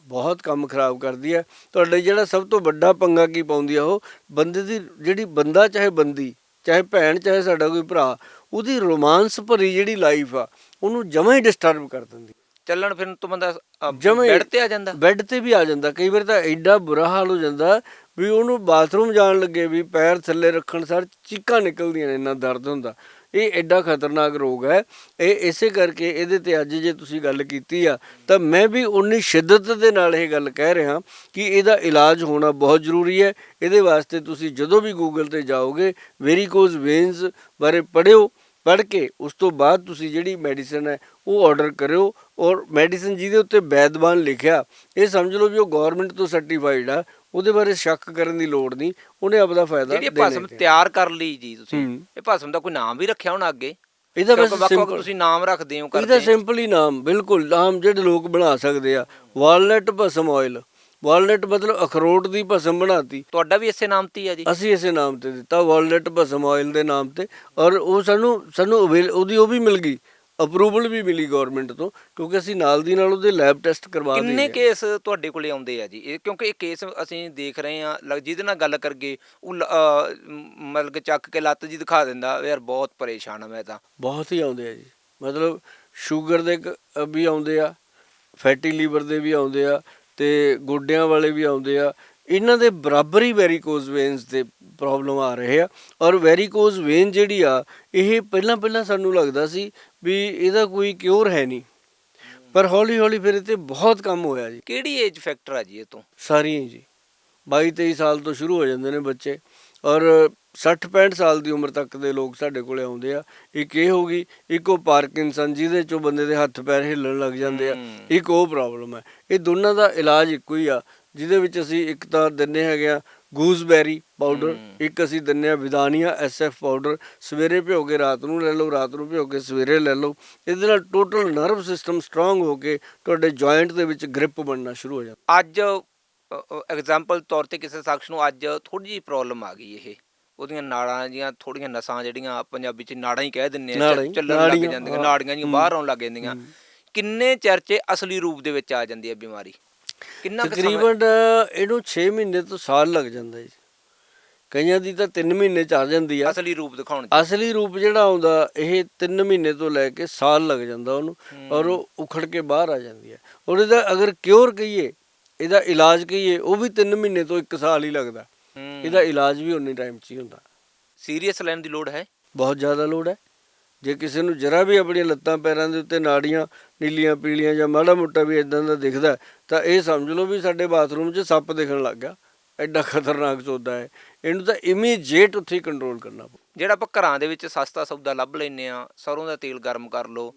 ਬਹੁਤ ਕੰਮ ਖਰਾਬ ਕਰਦੀ ਹੈ। ਤੁਹਾਡੇ ਜਿਹੜਾ ਸਭ ਤੋਂ ਵੱਡਾ ਪੰਗਾ ਕੀ ਪਾਉਂਦੀ ਆ ਉਹ? ਬੰਦੇ ਦੀ ਜਿਹੜੀ ਬੰਦਾ ਚਾਹੇ ਬੰਦੀ ਚਾਹੇ ਭੈਣ ਚਾਹੇ ਸਾਡਾ ਕੋਈ ਭਰਾ ਉਹਦੀ ਰੋਮਾਂਸ ਭਰੀ ਜਿਹੜੀ ਲਾਈਫ ਆ ਉਹਨੂੰ ਜਮਾਂ ਹੀ ਡਿਸਟਰਬ ਕਰ ਦਿੰਦੀ। ਚੱਲਣ ਫਿਰਨ ਤੋਂ ਬੰਦਾ ਬੈੱਡ ਤੇ ਆ ਜਾਂਦਾ। ਬੈੱਡ ਤੇ ਵੀ ਆ ਜਾਂਦਾ। ਕਈ ਵਾਰ ਤਾਂ ਐਡਾ ਬੁਰਾ ਹਾਲ ਹੋ ਜਾਂਦਾ ਵੀ ਉਹਨੂੰ ਬਾਥਰੂਮ ਜਾਣ ਲੱਗੇ ਵੀ ਪੈਰ ਥੱਲੇ ਰੱਖਣ ਸਾਰ ਚੀਕਾਂ ਨਿਕਲਦੀਆਂ ਨੇ ਇੰਨਾ ਦਰਦ ਹੁੰਦਾ। ਇਹ ਐਡਾ ਖਤਰਨਾਕ ਰੋਗ ਹੈ। ਇਹ ਇਸੇ ਕਰਕੇ ਇਹਦੇ ਤੇ ਅੱਜ ਜੇ ਤੁਸੀਂ ਗੱਲ ਕੀਤੀ ਆ, ਤਾਂ ਮੈਂ ਵੀ ਉਨੀ ਸ਼ਿੱਦਤ ਦੇ ਨਾਲ ਇਹ ਗੱਲ ਕਹਿ ਰਿਹਾ ਕਿ ਇਹਦਾ ਇਲਾਜ ਹੋਣਾ ਬਹੁਤ ਜ਼ਰੂਰੀ ਹੈ। ਇਹਦੇ ਵਾਸਤੇ ਤੁਸੀਂ ਜਦੋਂ ਵੀ ਗੂਗਲ ਤੇ ਜਾਓਗੇ ਵੈਰੀਕੋਜ਼ ਵੇਨਸ ਬਾਰੇ ਪੜ੍ਹਿਓ, ਪੜ੍ਹ ਕੇ ਉਸ ਤੋਂ ਬਾਅਦ ਤੁਸੀਂ ਜਿਹੜੀ ਮੈਡੀਸਨ ਹੈ, ਉਹ ਆਰਡਰ ਕਰਿਓ ਔਰ ਮੈਡੀਸਨ ਜਿਹਦੇ ਉੱਤੇ ਵੈਦਵਾਨ ਲਿਖਿਆ, ਇਹ ਸਮਝ ਲਓ ਵੀ ਉਹ ਗਵਰਨਮੈਂਟ ਤੋਂ ਸਰਟੀਫਾਈਡ ਆ। ਉਹਦੇ ਬਾਰੇ ਸ਼ੱਕ ਕਰਨ ਦੀ ਲੋੜ ਨਹੀਂ ਉਹਨੇ ਆਪਦਾ ਫਾਇਦਾ ਜਿਹੜੀ ਭਸਮ। ਤਿਆਰ ਕਰ ਲਈ ਜੀ ਤੁਸੀਂ। ਇਹ ਭਸਮ ਦਾ ਕੋਈ ਨਾਮ ਵੀ ਰੱਖਿਆ ਹੋਣਾ ਅੱਗੇ? ਇਹਦਾ ਬਸ ਸਿੰਪਲ ਤੁਸੀਂ ਨਾਮ ਰੱਖਦੇ ਹੋ ਇਹਦਾ ਕਰਦੇ ਸਿੰਪਲ ਹੀ ਨਾਮ ਬਿਲਕੁਲ ਨਾਮ ਜਿਹੜੇ ਲੋਕ ਬਣਾ ਸਕਦੇ ਆ। ਵਾਲਨਟ ਭਸਮ ਆਇਲ ਵਾਲਨਟ ਮਤਲਬ ਅਖਰੋਟ ਦੀ ਭਸਮ ਬਣਾਤੀ। ਤੁਹਾਡਾ ਵੀ ਇਸੇ ਨਾਮ ਤੇ ਆ ਜੀ। ਅਸੀਂ ਇਸੇ ਨਾਮ ਤੇ ਦਿੱਤਾ ਵਾਲਨਟ ਭਸਮ ਆਇਲ ਦੇ ਨਾਮ ਤੇ। ਔਰ ਉਹ ਸਾਨੂੰ ਸਾਨੂੰ ਉਹਦੀ ਉਹ ਵੀ ਮਿਲ ਗਈ। ਅਪਰੂਵਲ ਵੀ ਮਿਲੀ ਗਵਰਨਮੈਂਟ ਤੋਂ ਕਿਉਂਕਿ ਅਸੀਂ ਨਾਲ ਦੀ ਨਾਲ ਉਹਦੇ ਲੈਬ ਟੈਸਟ ਕਰਵਾ ਕਿੰਨੇ ਦਿੰਦੇ ਕੇਸ ਤੁਹਾਡੇ ਕੋਲੇ ਆਉਂਦੇ ਆ ਜੀ? ਇਹ ਕਿਉਂਕਿ ਇਹ ਕੇਸ ਅਸੀਂ ਦੇਖ ਰਹੇ ਆ ਜਿਹਦੇ ਨਾਲ ਗੱਲ ਕਰਗੇ ਉਹ ਮਤਲਬ ਕਿ ਚੱਕ ਕੇ ਲੱਤ ਜੀ ਦਿਖਾ ਦਿੰਦਾ ਯਾਰ ਬਹੁਤ ਪਰੇਸ਼ਾਨ ਆ ਮੈਂ ਤਾਂ। ਬਹੁਤ ਹੀ ਆਉਂਦੇ ਆ ਜੀ। ਮਤਲਬ ਸ਼ੂਗਰ ਦੇ ਵੀ ਆਉਂਦੇ ਆ ਫੈਟੀ ਲੀਵਰ ਦੇ ਵੀ ਆਉਂਦੇ ਆ ਤੇ ਗੋਡਿਆਂ ਵਾਲੇ ਵੀ ਆਉਂਦੇ ਆ ਇਹਨਾਂ ਦੇ ਬਰਾਬਰ ਹੀ ਵੈਰੀਕੋਜ਼ ਵੇਨਸ ਦੇ ਪ੍ਰੋਬਲਮ ਆ ਰਹੇ ਆ ਔਰ ਵੈਰੀਕੋਜ਼ ਵੇਨ ਜਿਹੜੀ ਆ ਇਹ ਪਹਿਲਾਂ ਪਹਿਲਾਂ ਸਾਨੂੰ ਲੱਗਦਾ ਸੀ ਵੀ ਇਹਦਾ ਕੋਈ ਕਿਉਰ ਹੈ ਨਹੀਂ। ਪਰ ਹੌਲੀ ਹੌਲੀ ਫਿਰ ਇਹ ਤੇ ਬਹੁਤ ਕੰਮ ਹੋਇਆ ਜੀ। ਕਿਹੜੀ ਏਜ ਫੈਕਟਰ ਆ ਜੀ ਇਹ ਤੋਂ? ਸਾਰੀਆਂ ਜੀ 22 23 ਸਾਲ ਤੋਂ ਸ਼ੁਰੂ ਹੋ ਜਾਂਦੇ ਨੇ ਬੱਚੇ। ਔਰ 60 65 ਸਾਲ ਦੀ ਉਮਰ ਤੱਕ ਦੇ ਲੋਕ ਸਾਡੇ ਕੋਲੇ ਆਉਂਦੇ ਆ। ਇੱਕ ਇਹ ਹੋ ਗਈ ਇੱਕ ਉਹ ਪਾਰਕਿੰਸਨ ਜਿਹਦੇ ਚੋਂ ਬੰਦੇ ਦੇ ਹੱਥ ਪੈਰ ਹਿੱਲਣ ਲੱਗ ਜਾਂਦੇ ਆ। ਇੱਕ ਉਹ ਪ੍ਰੋਬਲਮ ਹੈ ਇਹ ਦੋਨਾਂ ਦਾ ਇਲਾਜ ਇੱਕੋ ਹੀ ਆ। ਜਿਹਦੇ ਵਿੱਚ ਅਸੀਂ ਇੱਕ ਤਾਂ ਦਿੰਨੇ ਹੈਗੇ ਆ ਗੂਸਬੈਰੀ ਪਾਊਡਰ। ਇੱਕ ਅਸੀਂ ਦਿੰਨੇ ਆ ਵਿਦਾਨੀਆ ਐਸਐਫ ਪਾਊਡਰ ਸਵੇਰੇ ਭਿਓ ਕੇ ਰਾਤ ਨੂੰ ਲੈ ਲਓ ਰਾਤ ਨੂੰ ਭਿਓ ਕੇ ਸਵੇਰੇ ਲੈ ਲਓ ਇਹਦੇ ਨਾਲ ਟੋਟਲ ਨਰਵ ਸਿਸਟਮ ਸਟਰੋਂਗ ਹੋ ਕੇ ਤੁਹਾਡੇ ਜੁਆਇੰਟ ਦੇ ਵਿੱਚ ਗ੍ਰਿਪ ਬਣਨਾ ਸ਼ੁਰੂ ਹੋ ਜਾਂਦਾ ਅੱਜ ਐਗਜ਼ਾਮਪਲ ਤੌਰ ਤੇ ਕਿਸੇ ਸ਼ਖਸ ਨੂੰ ਅੱਜ ਥੋੜੀ ਜਿਹੀ ਪ੍ਰੋਬਲਮ ਆ ਗਈ ਇਹ ਉਹਦੀਆਂ ਨਾੜਾਂ ਜੀਆਂ ਥੋੜੀਆਂ ਨਸਾਂ ਜਿਹੜੀਆਂ ਪੰਜਾਬੀ ਚ ਨਾੜਾਂ ਹੀ ਕਹਿ ਦਿੰਨੇ ਆ ਚੱਲਣ ਲੱਗ ਜਾਂਦੀਆਂ। ਨਾੜੀਆਂ ਜੀਆਂ। ਬਾਹਰ ਆਉਣ ਲੱਗ ਜਾਂਦੀਆਂ ਕਿੰਨੇ ਚਰਚੇ ਅਸਲੀ ਰੂਪ ਦੇ ਵਿੱਚ ਆ ਜਾਂਦੀ ਹੈ ਬਿਮਾਰੀ ਕਿੰਨਾ ਕੁ ਸਮਾਂ- ਤਕਰੀਬਨ ਇਹਨੂੰ 6 ਮਹੀਨੇ ਤੋਂ ਸਾਲ ਲੱਗ ਜਾਂਦਾ ਜੀ। ਕਈਆਂ ਦੀ ਤਾਂ 3 ਮਹੀਨੇ ਚ ਆ ਜਾਂਦੀ ਆ। ਅਸਲੀ ਰੂਪ ਦਿਖਾਉਣ ਚ। ਅਸਲੀ ਰੂਪ ਜਿਹੜਾ ਆਉਂਦਾ ਇਹ 3 ਮਹੀਨੇ ਤੋਂ ਲੈ ਕੇ ਸਾਲ ਲੱਗ ਜਾਂਦਾ ਉਹਨੂੰ। ਔਰ ਉਹ ਉਖੜ ਕੇ ਬਾਹਰ ਆ ਜਾਂਦੀ ਹੈ ਔਰ ਇਹਦਾ ਅਗਰ ਕਿਉਰ ਕਹੀਏ ਇਹਦਾ ਇਲਾਜ ਕਹੀਏ ਉਹ ਵੀ 3 ਮਹੀਨੇ ਤੋਂ 1 ਸਾਲ ਹੀ ਲੱਗਦਾ। ਇਹਦਾ ਇਲਾਜ ਵੀ ਉਨੇ ਟਾਈਮ 'ਚ ਹੀ ਹੁੰਦਾ। ਸੀਰੀਅਸ ਲੈਣ ਦੀ ਲੋੜ ਹੈ? ਬਹੁਤ ਜ਼ਿਆਦਾ ਲੋੜ ਹੈ। ਜੇ ਕਿਸੇ ਨੂੰ ਜਰਾ ਵੀ ਆਪਣੀਆਂ ਲੱਤਾਂ ਪੈਰਾਂ ਦੇ ਉੱਤੇ ਨਾੜੀਆਂ ਨੀਲੀਆਂ ਪੀਲੀਆਂ ਜਾਂ ਮਾੜਾ ਮੋਟਾ ਵੀ ਇਦਾਂ ਦਾ ਦਿਖਦਾ ਤਾਂ ਇਹ ਸਮਝ ਲਓ ਵੀ ਸਾਡੇ ਬਾਥਰੂਮ 'ਚ ਸੱਪ ਦਿਖਣ ਲੱਗ ਗਿਆ। ਐਡਾ ਖਤਰਨਾਕ ਸੌਦਾ ਹੈ। ਇਹਨੂੰ ਤਾਂ ਇਮੀਡੀਏਟ ਉੱਥੇ ਕੰਟਰੋਲ ਕਰਨਾ ਪਊ। ਜਿਹੜਾ ਆਪਾਂ ਘਰਾਂ ਦੇ ਵਿੱਚ ਸਸਤਾ ਸੌਦਾ ਲੱਭ ਲੈਨੇ ਆ ਸਰੋਂ ਦਾ ਤੇਲ ਗਰਮ ਕਰ ਲਓ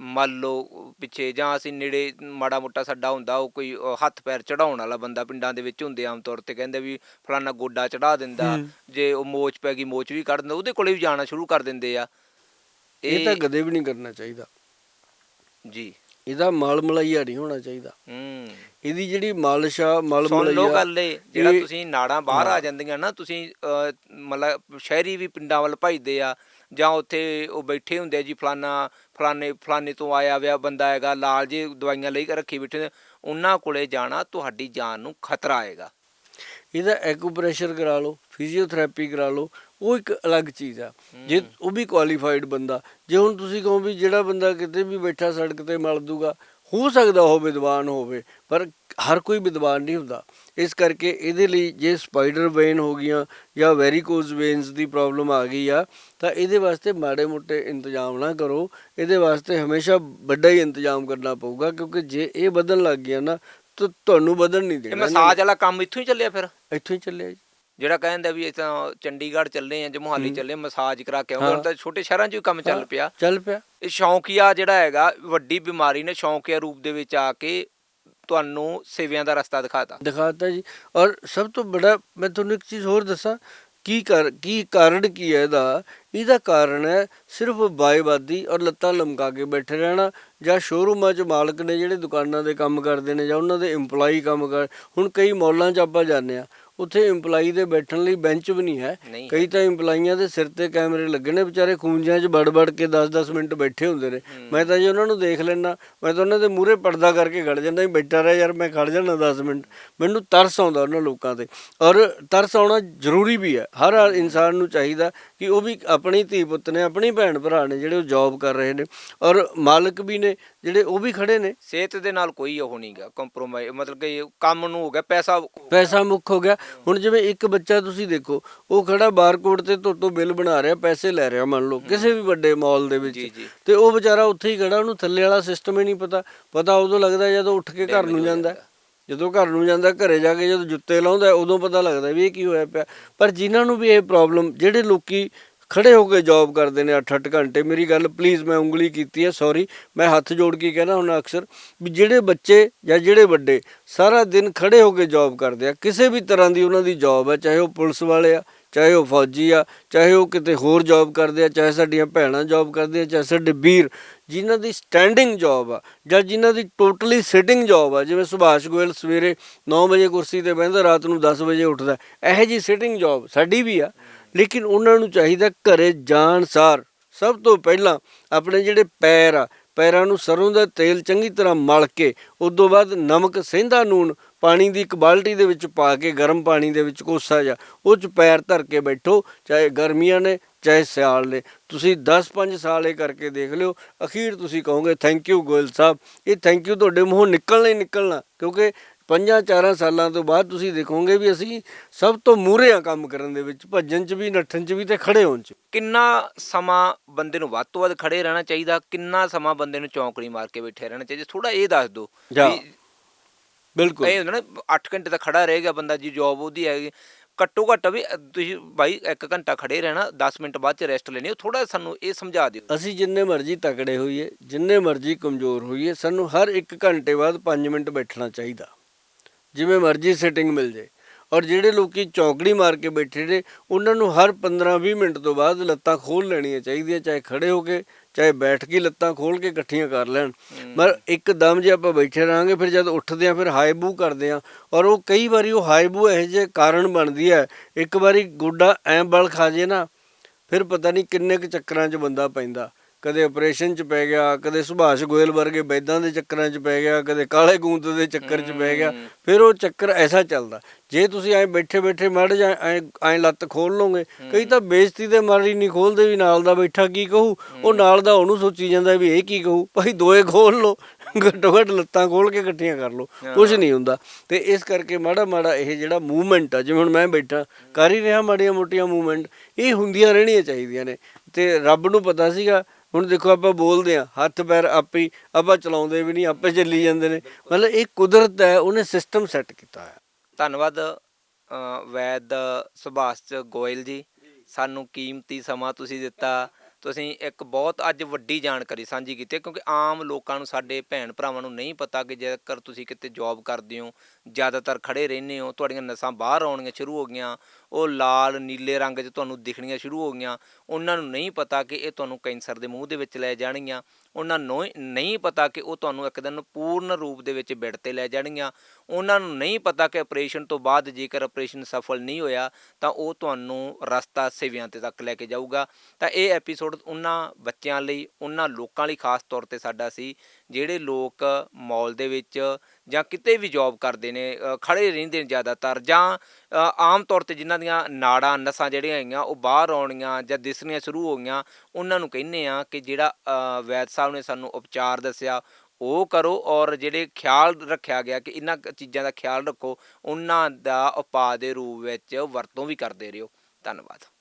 ਮਲ ਲਓ ਪਿੱਛੇ ਜਾਂ ਅਸੀਂ ਨੇੜੇ ਮਾੜਾ ਮੋਟਾ ਸਾਡਾ ਹੁੰਦਾ ਉਹ ਕੋਈ ਹੱਥ ਪੈਰ ਚੜਾਉਣ ਵਾਲਾ ਬੰਦਾ ਪਿੰਡਾਂ ਦੇ ਵਿੱਚ ਹੁੰਦੇ ਆਮ ਤੌਰ ਤੇ ਕਹਿੰਦੇ ਵੀ ਫਲਾਨਾ ਗੋਡਾ ਚੜਾ ਦਿੰਦਾ। ਜੇ ਉਹ ਮੋਚ ਪੈ ਗਈ ਮੋਚ ਵੀ ਕੱਢ ਦਿੰਦਾ ਉਹਦੇ ਕੋਲੇ ਵੀ ਜਾਣਾ ਸ਼ੁਰੂ ਕਰ ਦਿੰਦੇ ਆ। ਇਹ ਤਾਂ ਕਦੇ ਵੀ ਨਹੀਂ ਕਰਨਾ ਚਾਹੀਦਾ। ਜੀ। ਇਹਦਾ ਮਲ ਮਲਾਈਆ ਨਹੀਂ ਹੋਣਾ ਚਾਹੀਦਾ। ਹੂੰ। ਇਹਦੀ ਜਿਹੜੀ ਮਾਲਿਸ਼ ਆ ਮਲ ਸੁਣ ਲਓ ਮਲਾਈਆ ਗੱਲ ਇਹ ਜਿਹੜਾ ਤੁਸੀਂ ਨਾੜਾਂ ਬਾਹਰ ਆ ਜਾਂਦੀਆਂ ਨਾ ਤੁਸੀਂ ਮਤਲਬ ਸ਼ਹਿਰੀ ਵੀ ਪਿੰਡਾਂ ਵੱਲ ਭਜਦੇ ਆ ਜਾਂ ਉੱਥੇ ਉਹ ਬੈਠੇ ਹੁੰਦੇ ਜੀ ਫਲਾਨਾ ਫਲਾਨੇ ਫਲਾਨੇ ਤੋਂ ਆਇਆ ਵਿਆ ਬੰਦਾ ਹੈਗਾ ਲਾਲ ਜੀ ਦਵਾਈਆਂ ਲਈ ਰੱਖੀ ਬੈਠੇ ਉਹਨਾਂ ਕੋਲੇ ਜਾਣਾ ਤੁਹਾਡੀ ਜਾਨ ਨੂੰ ਖਤਰਾ ਆਏਗਾ। ਇਹਦਾ ਐਕੂਪ੍ਰੈਸ਼ਰ ਕਰਾ ਲਓ ਫਿਜ਼ੀਓਥੈਰੇਪੀ ਕਰਾ ਲਓ ਉਹ ਇੱਕ ਅਲੱਗ ਚੀਜ਼ ਆ। ਜੇ ਉਹ ਵੀ ਕੁਆਲੀਫਾਈਡ ਬੰਦਾ ਜੇ ਹੁਣ ਤੁਸੀਂ ਕਹੋ ਵੀ ਜਿਹੜਾ ਬੰਦਾ ਕਿਤੇ ਵੀ ਬੈਠਾ ਸੜਕ ਤੇ ਮਲ ਦੂਗਾ ਹੋ ਸਕਦਾ ਉਹ ਵਿਦਵਾਨ ਹੋਵੇ ਪਰ ਹਰ ਕੋਈ ਵਿਦਵਾਨ ਨਹੀਂ ਹੁੰਦਾ। ਇਸ ਕਰਕੇ ਇਹਦੇ ਲਈ ਜੇ ਸਪਾਈਡਰ ਵੇਨ ਹੋ ਗਈਆਂ ਜਾਂ ਵੈਰੀਕੋਜ਼ ਵੇਨਸ ਦੀ ਪ੍ਰੋਬਲਮ ਆ ਗਈ ਆ ਤਾਂ ਇਹਦੇ ਵਾਸਤੇ ਮਾੜੇ ਮੋਟੇ ਇੰਤਜ਼ਾਮ ਨਾ ਕਰੋ। ਇਹਦੇ ਵਾਸਤੇ ਹਮੇਸ਼ਾ ਵੱਡਾ ਹੀ ਇੰਤਜ਼ਾਮ ਕਰਨਾ ਪਊਗਾ ਕਿਉਂਕਿ ਜੇ ਇਹ ਵਧਣ ਲੱਗ ਗਿਆ ਨਾ ਤਾਂ ਤੁਹਾਨੂੰ ਵਧਣ ਨਹੀਂ ਦੇਣਾ। ਮਸਾਜ ਵਾਲਾ ਕੰਮ ਇੱਥੋਂ ਹੀ ਚੱਲਿਆ ਫਿਰ? ਇੱਥੋਂ ਹੀ ਚੱਲਿਆ ਜੀ। ਜਿਹੜਾ ਕਹਿੰਦਾ ਵੀ ਇਹ ਤਾਂ ਚੰਡੀਗੜ੍ਹ ਚੱਲੇ ਆ ਜਾਂ ਮੁਹਾਲੀ ਚੱਲੇ ਮਸਾਜ ਕਰਾ ਕੇ ਆਉਂਗੇ। ਹੁਣ ਤਾਂ ਛੋਟੇ ਸ਼ਹਿਰਾਂ 'ਚ ਵੀ ਕੰਮ ਚੱਲ ਪਿਆ। ਚੱਲ ਪਿਆ। ਇਹ ਸ਼ੌਂਕੀਆ ਜਿਹੜਾ ਹੈਗਾ ਵੱਡੀ ਬਿਮਾਰੀ ਨੇ ਸ਼ੌਂਕੀਆ ਰੂਪ ਦੇ ਵਿੱਚ ਆ ਕੇ ਤੁਹਾਨੂੰ ਸੇਵਿਆਂ ਦਾ ਰਸਤਾ ਦਿਖਾਤਾ। ਦਿਖਾਤਾ ਜੀ। ਔਰ ਸਭ ਤੋਂ ਬੜਾ ਮੈਂ ਤੁਹਾਨੂੰ ਇੱਕ ਚੀਜ਼ ਹੋਰ ਦੱਸਾਂ ਕੀ ਕਰ ਕੀ ਕਾਰਨ ਕੀ ਹੈ ਇਹਦਾ? ਇਹਦਾ ਕਾਰਨ ਹੈ ਸਿਰਫ ਬਾਈਵਾਦੀ ਔਰ ਲੱਤਾਂ ਲਮਕਾ ਕੇ ਬੈਠੇ ਰਹਿਣਾ ਜਾਂ ਸ਼ੋਰੂਮਾਂ 'ਚ ਮਾਲਕ ਨੇ ਜਿਹੜੇ ਦੁਕਾਨਾਂ ਦੇ ਕੰਮ ਕਰਦੇ ਨੇ ਜਾਂ ਉਹਨਾਂ ਦੇ EMPLOYE ਕੰਮ ਕਰ ਹੁਣ ਕਈ ਮੌਲਾਂ 'ਚ ਆਪਾਂ ਜਾਂਦੇ ਆ ਉੱਥੇ EMPLOYE ਦੇ ਬੈਠਣ ਲਈ ਬੈਂਚ ਵੀ ਨਹੀਂ ਹੈ। ਕਈ ਤਾਂ EMPLOYEਆਂ ਦੇ ਸਿਰ ਤੇ ਕੈਮਰੇ ਲੱਗੇ ਨੇ ਵਿਚਾਰੇ ਖੂੰਜਿਆਂ 'ਚ ਵੜ-ਵੜ ਕੇ 10-10 ਮਿੰਟ ਬੈਠੇ ਹੁੰਦੇ ਨੇ। ਮੈਂ ਤਾਂ ਜੀ ਉਹਨਾਂ ਨੂੰ ਦੇਖ ਲੈਣਾ ਮੈਂ ਤਾਂ ਉਹਨਾਂ ਦੇ ਮੂਹਰੇ ਪਰਦਾ ਕਰਕੇ ਖੜ ਜਾਂਦਾ ਵੀ ਬੈਠਾ ਰਹਿ ਯਾਰ ਮੈਂ ਖੜ ਜਾਣਾ 10 ਮਿੰਟ। ਮੈਨੂੰ ਤਰਸ ਆਉਂਦਾ ਉਹਨਾਂ ਲੋਕਾਂ ਤੇ। ਔਰ ਤਰਸ ਆਉਣਾ ਜ਼ਰੂਰੀ ਵੀ ਹੈ। ਹਰ ਇਨਸਾਨ ਨੂੰ ਚਾਹੀਦਾ ਕਿ ਉਹ ਵੀ ਆਪਣੀ ਧੀ ਪੁੱਤ ਨੇ ਆਪਣੀ ਭੈਣ ਭਰਾ ਨੇ ਜਿਹੜੇ ਉਹ ਜੌਬ ਕਰ ਰਹੇ ਨੇ। ਔਰ ਮਾਲਕ ਵੀ ਨੇ ਜਿਹੜੇ ਉਹ ਵੀ ਖੜੇ ਨੇ। ਸਿਹਤ ਦੇ ਨਾਲ ਕੋਈ ਉਹ ਨਹੀਂਗਾ ਕੰਪਰੋਮਾਈਜ਼ ਮਤਲਬ ਕਿ ਕੰਮ ਨੂੰ ਹੋ ਗਿਆ ਪੈਸਾ ਪੈਸਾ ਮੁੱਖ ਹੋ ਗਿਆ। ਹੁਣ ਜਿਵੇਂ ਇੱਕ ਬੱਚਾ ਤੁਸੀਂ ਦੇਖੋ ਉਹ ਖੜਾ ਬਾਰਕੋਡ ਤੇ ਤੁਹਾਤੋਂ ਬਿੱਲ ਬਣਾ ਰਿਹਾ ਪੈਸੇ ਲੈ ਰਿਹਾ ਮੰਨ ਲਓ ਕਿਸੇ ਵੀ ਵੱਡੇ ਮਾਲ ਦੇ ਵਿੱਚ। ਤੇ ਉਹ ਵਿਚਾਰਾ ਉੱਥੇ ਹੀ ਖੜਾ ਉਹਨੂੰ ਥੱਲੇ ਵਾਲਾ ਸਿਸਟਮ ਹੀ ਨਹੀਂ ਪਤਾ ਪਤਾ ਉਦੋਂ ਲੱਗਦਾ ਜਦੋਂ ਉੱਠ ਕੇ ਘਰ ਨੂੰ ਜਾਂਦਾ। ਜਦੋਂ ਘਰ ਨੂੰ ਜਾਂਦਾ ਘਰੇ ਜਾ ਕੇ ਜਦੋਂ ਜੁੱਤੇ ਲਾਉਂਦਾ ਉਦੋਂ ਪਤਾ ਲੱਗਦਾ ਵੀ ਇਹ ਕੀ ਹੋਇਆ ਪਿਆ ਪਰ ਜਿਨ੍ਹਾਂ ਨੂੰ ਵੀ ਇਹ ਪ੍ਰੋਬਲਮ ਜਿਹੜੇ ਲੋਕੀ ਖੜੇ ਹੋ ਕੇ ਜੌਬ ਕਰਦੇ ਨੇ 8-8 ਘੰਟੇ। ਮੇਰੀ ਗੱਲ ਪਲੀਜ਼ ਮੈਂ ਉਂਗਲੀ ਕੀਤੀ ਹੈ ਸੌਰੀ ਮੈਂ ਹੱਥ ਜੋੜ ਕੇ ਕਹਿਣਾ ਹੁਣ ਅਕਸਰ ਵੀ ਜਿਹੜੇ ਬੱਚੇ ਜਾਂ ਜਿਹੜੇ ਵੱਡੇ ਸਾਰਾ ਦਿਨ ਖੜੇ ਹੋ ਕੇ ਜੌਬ ਕਰਦੇ ਆ, ਕਿਸੇ ਵੀ ਤਰ੍ਹਾਂ ਦੀ ਉਹਨਾਂ ਦੀ ਜੌਬ ਹੈ ਚਾਹੇ ਉਹ ਪੁਲਿਸ ਵਾਲੇ ਆ, ਚਾਹੇ ਉਹ ਫੌਜੀ ਆ, ਚਾਹੇ ਉਹ ਕਿਤੇ ਹੋਰ ਜੌਬ ਕਰਦੇ ਆ, ਚਾਹੇ ਸਾਡੀਆਂ ਭੈਣਾਂ ਜੌਬ ਆ, ਚਾਹੇ ਸਾਡੇ ਵੀਰ, ਜਿਨ੍ਹਾਂ ਦੀ ਸਟੈਂਡਿੰਗ ਜੌਬ ਆ ਜਾਂ ਜਿਨ੍ਹਾਂ ਦੀ ਟੋਟਲੀ ਸਿਟਿੰਗ ਜੌਬ ਆ, ਜਿਵੇਂ ਸੁਭਾਸ਼ ਗੋਇਲ ਸਵੇਰੇ 9 ਵਜੇ ਕੁਰਸੀ ਤੇ ਬਹਿੰਦਾ, ਰਾਤ ਨੂੰ 10 ਵਜੇ ਉੱਠਦਾ, ਇਹੋ ਜੀ ਸਿਟਿੰਗ ਜੌਬ ਸਾਡੀ ਵੀ ਆ। ਲੇਕਿਨ ਉਹਨਾਂ ਨੂੰ ਚਾਹੀਦਾ ਘਰੇ ਜਾਣ ਸਾਰ। ਸਭ ਤੋਂ ਪਹਿਲਾਂ ਆਪਣੇ ਜਿਹੜੇ ਪੈਰ ਆ, ਪੈਰਾਂ ਨੂੰ ਸਰੋਂ ਦਾ ਤੇਲ ਚੰਗੀ ਤਰ੍ਹਾਂ ਮਲ ਕੇ ਉਸ ਤੋਂ ਬਾਅਦ ਨਮਕ, ਸਹਿੰਦਾ ਨੂਨ ਪਾਣੀ ਦੀ ਇੱਕ ਬਾਲਟੀ ਦੇ ਵਿੱਚ ਪਾ ਕੇ, ਗਰਮ ਪਾਣੀ ਦੇ ਵਿੱਚ ਕੋਸਾ ਜਾ, ਉਹ ਚ ਪੈਰ ਧਰ ਕੇ ਬੈਠੋ, ਚਾਹੇ ਗਰਮੀਆਂ ਨੇ, ਚਾਹੇ ਸਿਆਲ ਨੇ। ਤੁਸੀਂ 10-5 ਸਾਲ ਇਹ ਕਰਕੇ ਦੇਖ ਲਿਓ। ਅਖੀਰ ਤੁਸੀਂ ਕਹੋਗੇ ਥੈਂਕ ਯੂ ਗੋਇਲ ਸਾਹਿਬ। ਇਹ ਥੈਂਕ ਯੂ ਤੁਹਾਡੇ ਮੂੰਹੋਂ ਨਿਕਲਣਾ ਹੀ ਨਿਕਲਣਾ, ਕਿਉਂਕਿ ਪੰਜਾਂ ਚਾਰਾਂ ਸਾਲਾਂ ਤੋਂ ਬਾਅਦ ਤੁਸੀਂ ਦੇਖੋਗੇ ਵੀ ਅਸੀਂ ਸਭ ਤੋਂ ਮੂਹਰੇ ਆ ਕੰਮ ਕਰਨ ਦੇ ਵਿੱਚ ਭੱਜਣ 'ਚ ਵੀ ਨੱਠਣ 'ਚ ਵੀ ਤੇ ਖੜੇ ਹੋਣ 'ਚ। ਕਿੰਨਾ ਸਮਾਂ ਬੰਦੇ ਨੂੰ ਵੱਧ ਤੋਂ ਵੱਧ ਖੜੇ ਰਹਿਣਾ ਚਾਹੀਦਾ? ਕਿੰਨਾ ਸਮਾਂ ਬੰਦੇ ਨੂੰ ਚੌਂਕੜੀ ਮਾਰ ਕੇ ਬੈਠੇ ਰਹਿਣਾ ਚਾਹੀਦਾ? ਥੋੜਾ ਇਹ ਦੱਸ ਦਿਓ। ਵੀ ਬਿਲਕੁਲ। ਇਹ ਹੁੰਦਾ ਨਾ 8 ਘੰਟੇ ਤਾਂ ਖੜਾ ਰਹੇਗਾ ਬੰਦਾ ਜੀ ਜੌਬ ਉਹਦੀ ਹੈਗੀ। ਘੱਟੋ ਘੱਟ ਵੀ ਤੁਸੀਂ ਬਾਈ 1 ਘੰਟਾ ਖੜੇ ਰਹਿਣਾ 10 ਮਿੰਟ ਬਾਅਦ ਚ ਰੈਸਟ ਲੈਣੀ ਉਹ ਥੋੜਾ ਸਾਨੂੰ ਇਹ ਸਮਝਾ ਦਿਓ। ਅਸੀਂ ਜਿੰਨੇ ਮਰਜ਼ੀ ਤਕੜੇ ਹੋਈਏ ਜਿੰਨੇ ਮਰਜ਼ੀ ਕਮਜ਼ੋਰ ਹੋਈਏ ਸਾਨੂੰ ਹਰ 1 ਘੰਟੇ ਬਾਅਦ 5 ਮਿੰਟ ਬੈਠਣਾ ਚਾਹੀਦਾ। ਜਿਵੇਂ ਮਰਜ਼ੀ ਸਿਟਿੰਗ ਮਿਲ ਜੇ ਔਰ ਜਿਹੜੇ ਲੋਕੀ ਚੌਕੜੀ ਮਾਰ ਕੇ ਬੈਠੇ ਨੇ ਉਹਨਾਂ ਨੂੰ ਹਰ 15-20 ਮਿੰਟ ਤੋਂ ਬਾਅਦ ਲੱਤਾਂ ਖੋਲ ਲੈਣੀਆਂ ਚਾਹੀਦੀਆਂ ਚਾਹੇ ਖੜੇ ਹੋ ਕੇ ਚਾਹੇ ਬੈਠ ਕੇ ਲੱਤਾਂ ਖੋਲ ਕੇ ਇਕੱਠੀਆਂ ਕਰ ਲੈਣ। ਪਰ ਇੱਕਦਮ ਜੇ ਆਪਾਂ ਬੈਠੇ ਰਹਾਂਗੇ ਫਿਰ ਜਦ ਉੱਠਦੇ ਆ ਫਿਰ ਹਾਈ ਬੂ ਕਰਦੇ ਆ ਔਰ ਉਹ ਕਈ ਵਾਰੀ ਉਹ ਹਾਈ ਬੂ ਇਹੋ ਜਿਹੇ ਕਾਰਨ ਬਣਦੀ ਹੈ। ਇੱਕ ਵਾਰੀ ਗੋਡਾ ਐ ਬਲ ਖਾ ਜੇ ਨਾ ਫਿਰ ਪਤਾ ਨਹੀਂ ਕਿੰਨੇ ਕੁ ਚੱਕਰਾਂ 'ਚ ਬੰਦਾ ਪੈਂਦਾ। ਕਦੇ ਆਪਰੇਸ਼ਨ 'ਚ ਪੈ ਗਿਆ ਕਦੇ ਸੁਭਾਸ਼ ਗੋਇਲ ਵਰਗੇ ਬੈਦਾਂ ਦੇ ਚੱਕਰਾਂ 'ਚ ਪੈ ਗਿਆ ਕਦੇ ਕਾਲੇ ਗੂੰਦ ਦੇ ਚੱਕਰ 'ਚ ਪੈ ਗਿਆ ਫਿਰ ਉਹ ਚੱਕਰ ਐਸਾ ਚੱਲਦਾ। ਜੇ ਤੁਸੀਂ ਐ ਬੈਠੇ ਬੈਠੇ ਮੜ ਜਾ ਐ ਲੱਤ ਖੋਲ ਲਓਗੇ ਕਈ ਤਾਂ ਬੇਇੱਜ਼ਤੀ ਦੇ ਮਾਰੀ ਨਹੀਂ ਖੋਲਦੇ ਵੀ ਨਾਲ ਦਾ ਬੈਠਾ ਕੀ ਕਹੂ? ਉਹ ਨਾਲ ਦਾ ਉਹਨੂੰ ਸੋਚੀ ਜਾਂਦਾ ਵੀ ਇਹ ਕੀ ਕਹੂ? ਭਾਈ ਦੋਏ ਖੋਲ ਲਓ ਘੱਟੋ ਘੱਟ ਲੱਤਾਂ ਖੋਲ ਕੇ ਇਕੱਠੀਆਂ ਕਰ ਲਓ ਕੁਝ ਨਹੀਂ ਹੁੰਦਾ। ਤੇ ਇਸ ਕਰਕੇ ਮਾੜਾ ਮਾੜਾ ਇਹ ਜਿਹੜਾ ਮੂਵਮੈਂਟ ਆ ਜਿਵੇਂ ਹੁਣ ਮੈਂ ਬੈਠਾ ਕਰ ਹੀ ਰਿਹਾ ਮਾੜੀਆਂ ਮੋਟੀਆਂ ਮੂਵਮੈਂਟ ਇਹ ਹੁੰਦੀਆਂ ਰਹਿਣੀਆਂ ਚਾਹੀਦੀਆਂ ਨੇ। ਤੇ ਰੱਬ ਨੂੰ ਪਤਾ ਸੀਗਾ ਹੁਣ ਦੇਖੋ ਆਪਾਂ ਬੋਲਦੇ ਆ ਹੱਥ ਪੈਰ ਆਪੇ ਆਪਾਂ ਚਲਾਉਂਦੇ ਵੀ ਨਹੀਂ, ਆਪੇ ਚੱਲੀ ਜਾਂਦੇ ਨੇ। ਮਤਲਬ ਇਹ ਕੁਦਰਤ ਹੈ, ਉਹਨੇ ਸਿਸਟਮ ਸੈੱਟ ਕੀਤਾ ਹੈ ਧੰਨਵਾਦ ਵੈਦ ਸੁਭਾਸ਼ ਗੋਇਲ ਜੀ। ਸਾਨੂੰ ਕੀਮਤੀ ਸਮਾਂ ਤੁਸੀਂ ਦਿੱਤਾ। ਤੁਸੀਂ ਇੱਕ ਬਹੁਤ ਅੱਜ ਵੱਡੀ ਜਾਣਕਾਰੀ ਸਾਂਝੀ ਕੀਤੀ ਕਿਉਂਕਿ ਆਮ ਲੋਕਾਂ ਨੂੰ, ਸਾਡੇ ਭੈਣ ਭਰਾਵਾਂ ਨੂੰ ਨਹੀਂ ਪਤਾ ਕਿ ਜੇਕਰ ਤੁਸੀਂ ਕਿਤੇ ਜੌਬ ਕਰਦੇ ਹੋ ਜ਼ਿਆਦਾਤਰ ਖੜੇ ਰਹਿੰਦੇ ਹੋ, ਤੁਹਾਡੀਆਂ ਨਸਾਂ ਬਾਹਰ ਆਉਣੀਆਂ ਸ਼ੁਰੂ ਹੋ ਗਈਆਂ, ਉਹ ਲਾਲ, ਨੀਲੇ ਰੰਗ 'ਚ ਤੁਹਾਨੂੰ ਦਿਖਣੀਆਂ ਸ਼ੁਰੂ ਹੋ ਗਈਆਂ। ਉਹਨਾਂ ਨੂੰ ਨਹੀਂ ਪਤਾ ਕਿ ਇਹ ਤੁਹਾਨੂੰ ਕੈਂਸਰ ਦੇ ਮੂੰਹ ਦੇ ਵਿੱਚ ਲੈ ਜਾਣਗੀਆਂ। ਉਹਨਾਂ ਨੂੰ ਨਹੀਂ ਪਤਾ ਕਿ ਉਹ ਤੁਹਾਨੂੰ ਇੱਕ ਦਿਨ ਪੂਰਨ ਰੂਪ ਦੇ ਵਿੱਚ ਬੈੱਡ ਤੇ ਲੈ ਜਾਣਗੀਆਂ। ਉਹਨਾਂ ਨੂੰ ਨਹੀਂ ਪਤਾ ਕਿ ਆਪਰੇਸ਼ਨ ਤੋਂ ਬਾਅਦ ਜੇਕਰ ਆਪਰੇਸ਼ਨ ਸਫਲ ਨਹੀਂ ਹੋਇਆ, ਤਾਂ ਉਹ ਤੁਹਾਨੂੰ ਰਸਤਾ ਸਿਵਿਆਂ ਤੇ ਤੱਕ ਲੈ ਕੇ ਜਾਊਗਾ। ਤਾਂ ਇਹ ਐਪੀਸੋਡ ਉਹਨਾਂ ਬੱਚਿਆਂ ਲਈ, ਉਹਨਾਂ ਲੋਕਾਂ ਲਈ ਖਾਸ ਤੌਰ ਤੇ ਸਾਡਾ ਸੀ ਜਿਹੜੇ ਲੋਕ ਮਾਲ ਦੇ ਵਿੱਚ ਜਾਂ ਕਿਤੇ ਵੀ ਜੌਬ ਕਰਦੇ ਨੇ ਅ, ਖੜੇ ਰਹਿੰਦੇ ਨੇ ਜ਼ਿਆਦਾਤਰ ਜਾਂ ਆਮ ਤੌਰ ਤੇ ਜਿਨ੍ਹਾਂ ਦੀਆਂ ਨਾੜਾਂ ਨਸਾਂ ਜਿਹੜੀਆਂ ਹੈਗੀਆਂ ਉਹ ਬਾਹਰ ਆਉਣੀਆਂ ਜਾਂ ਦਿਸਣੀਆਂ ਸ਼ੁਰੂ ਹੋ ਗਈਆਂ ਉਹਨਾਂ ਨੂੰ ਕਹਿੰਦੇ ਆ ਕਿ ਜਿਹੜਾ ਵੈਦ ਸਾਹਿਬ ਨੇ ਸਾਨੂੰ ਉਪਚਾਰ ਦੱਸਿਆ ਉਹ ਕਰੋ ਔਰ ਜਿਹੜੇ ਖਿਆਲ ਰੱਖਿਆ ਗਿਆ ਕਿ ਇਹਨਾਂ ਚੀਜ਼ਾਂ ਦਾ ਖਿਆਲ ਰੱਖੋ ਉਹਨਾਂ ਦਾ ਉਪਾਅ ਦੇ ਰੂਪ ਵਿੱਚ ਵਰਤੋਂ ਵੀ ਕਰਦੇ ਰਹੋ। ਧੰਨਵਾਦ।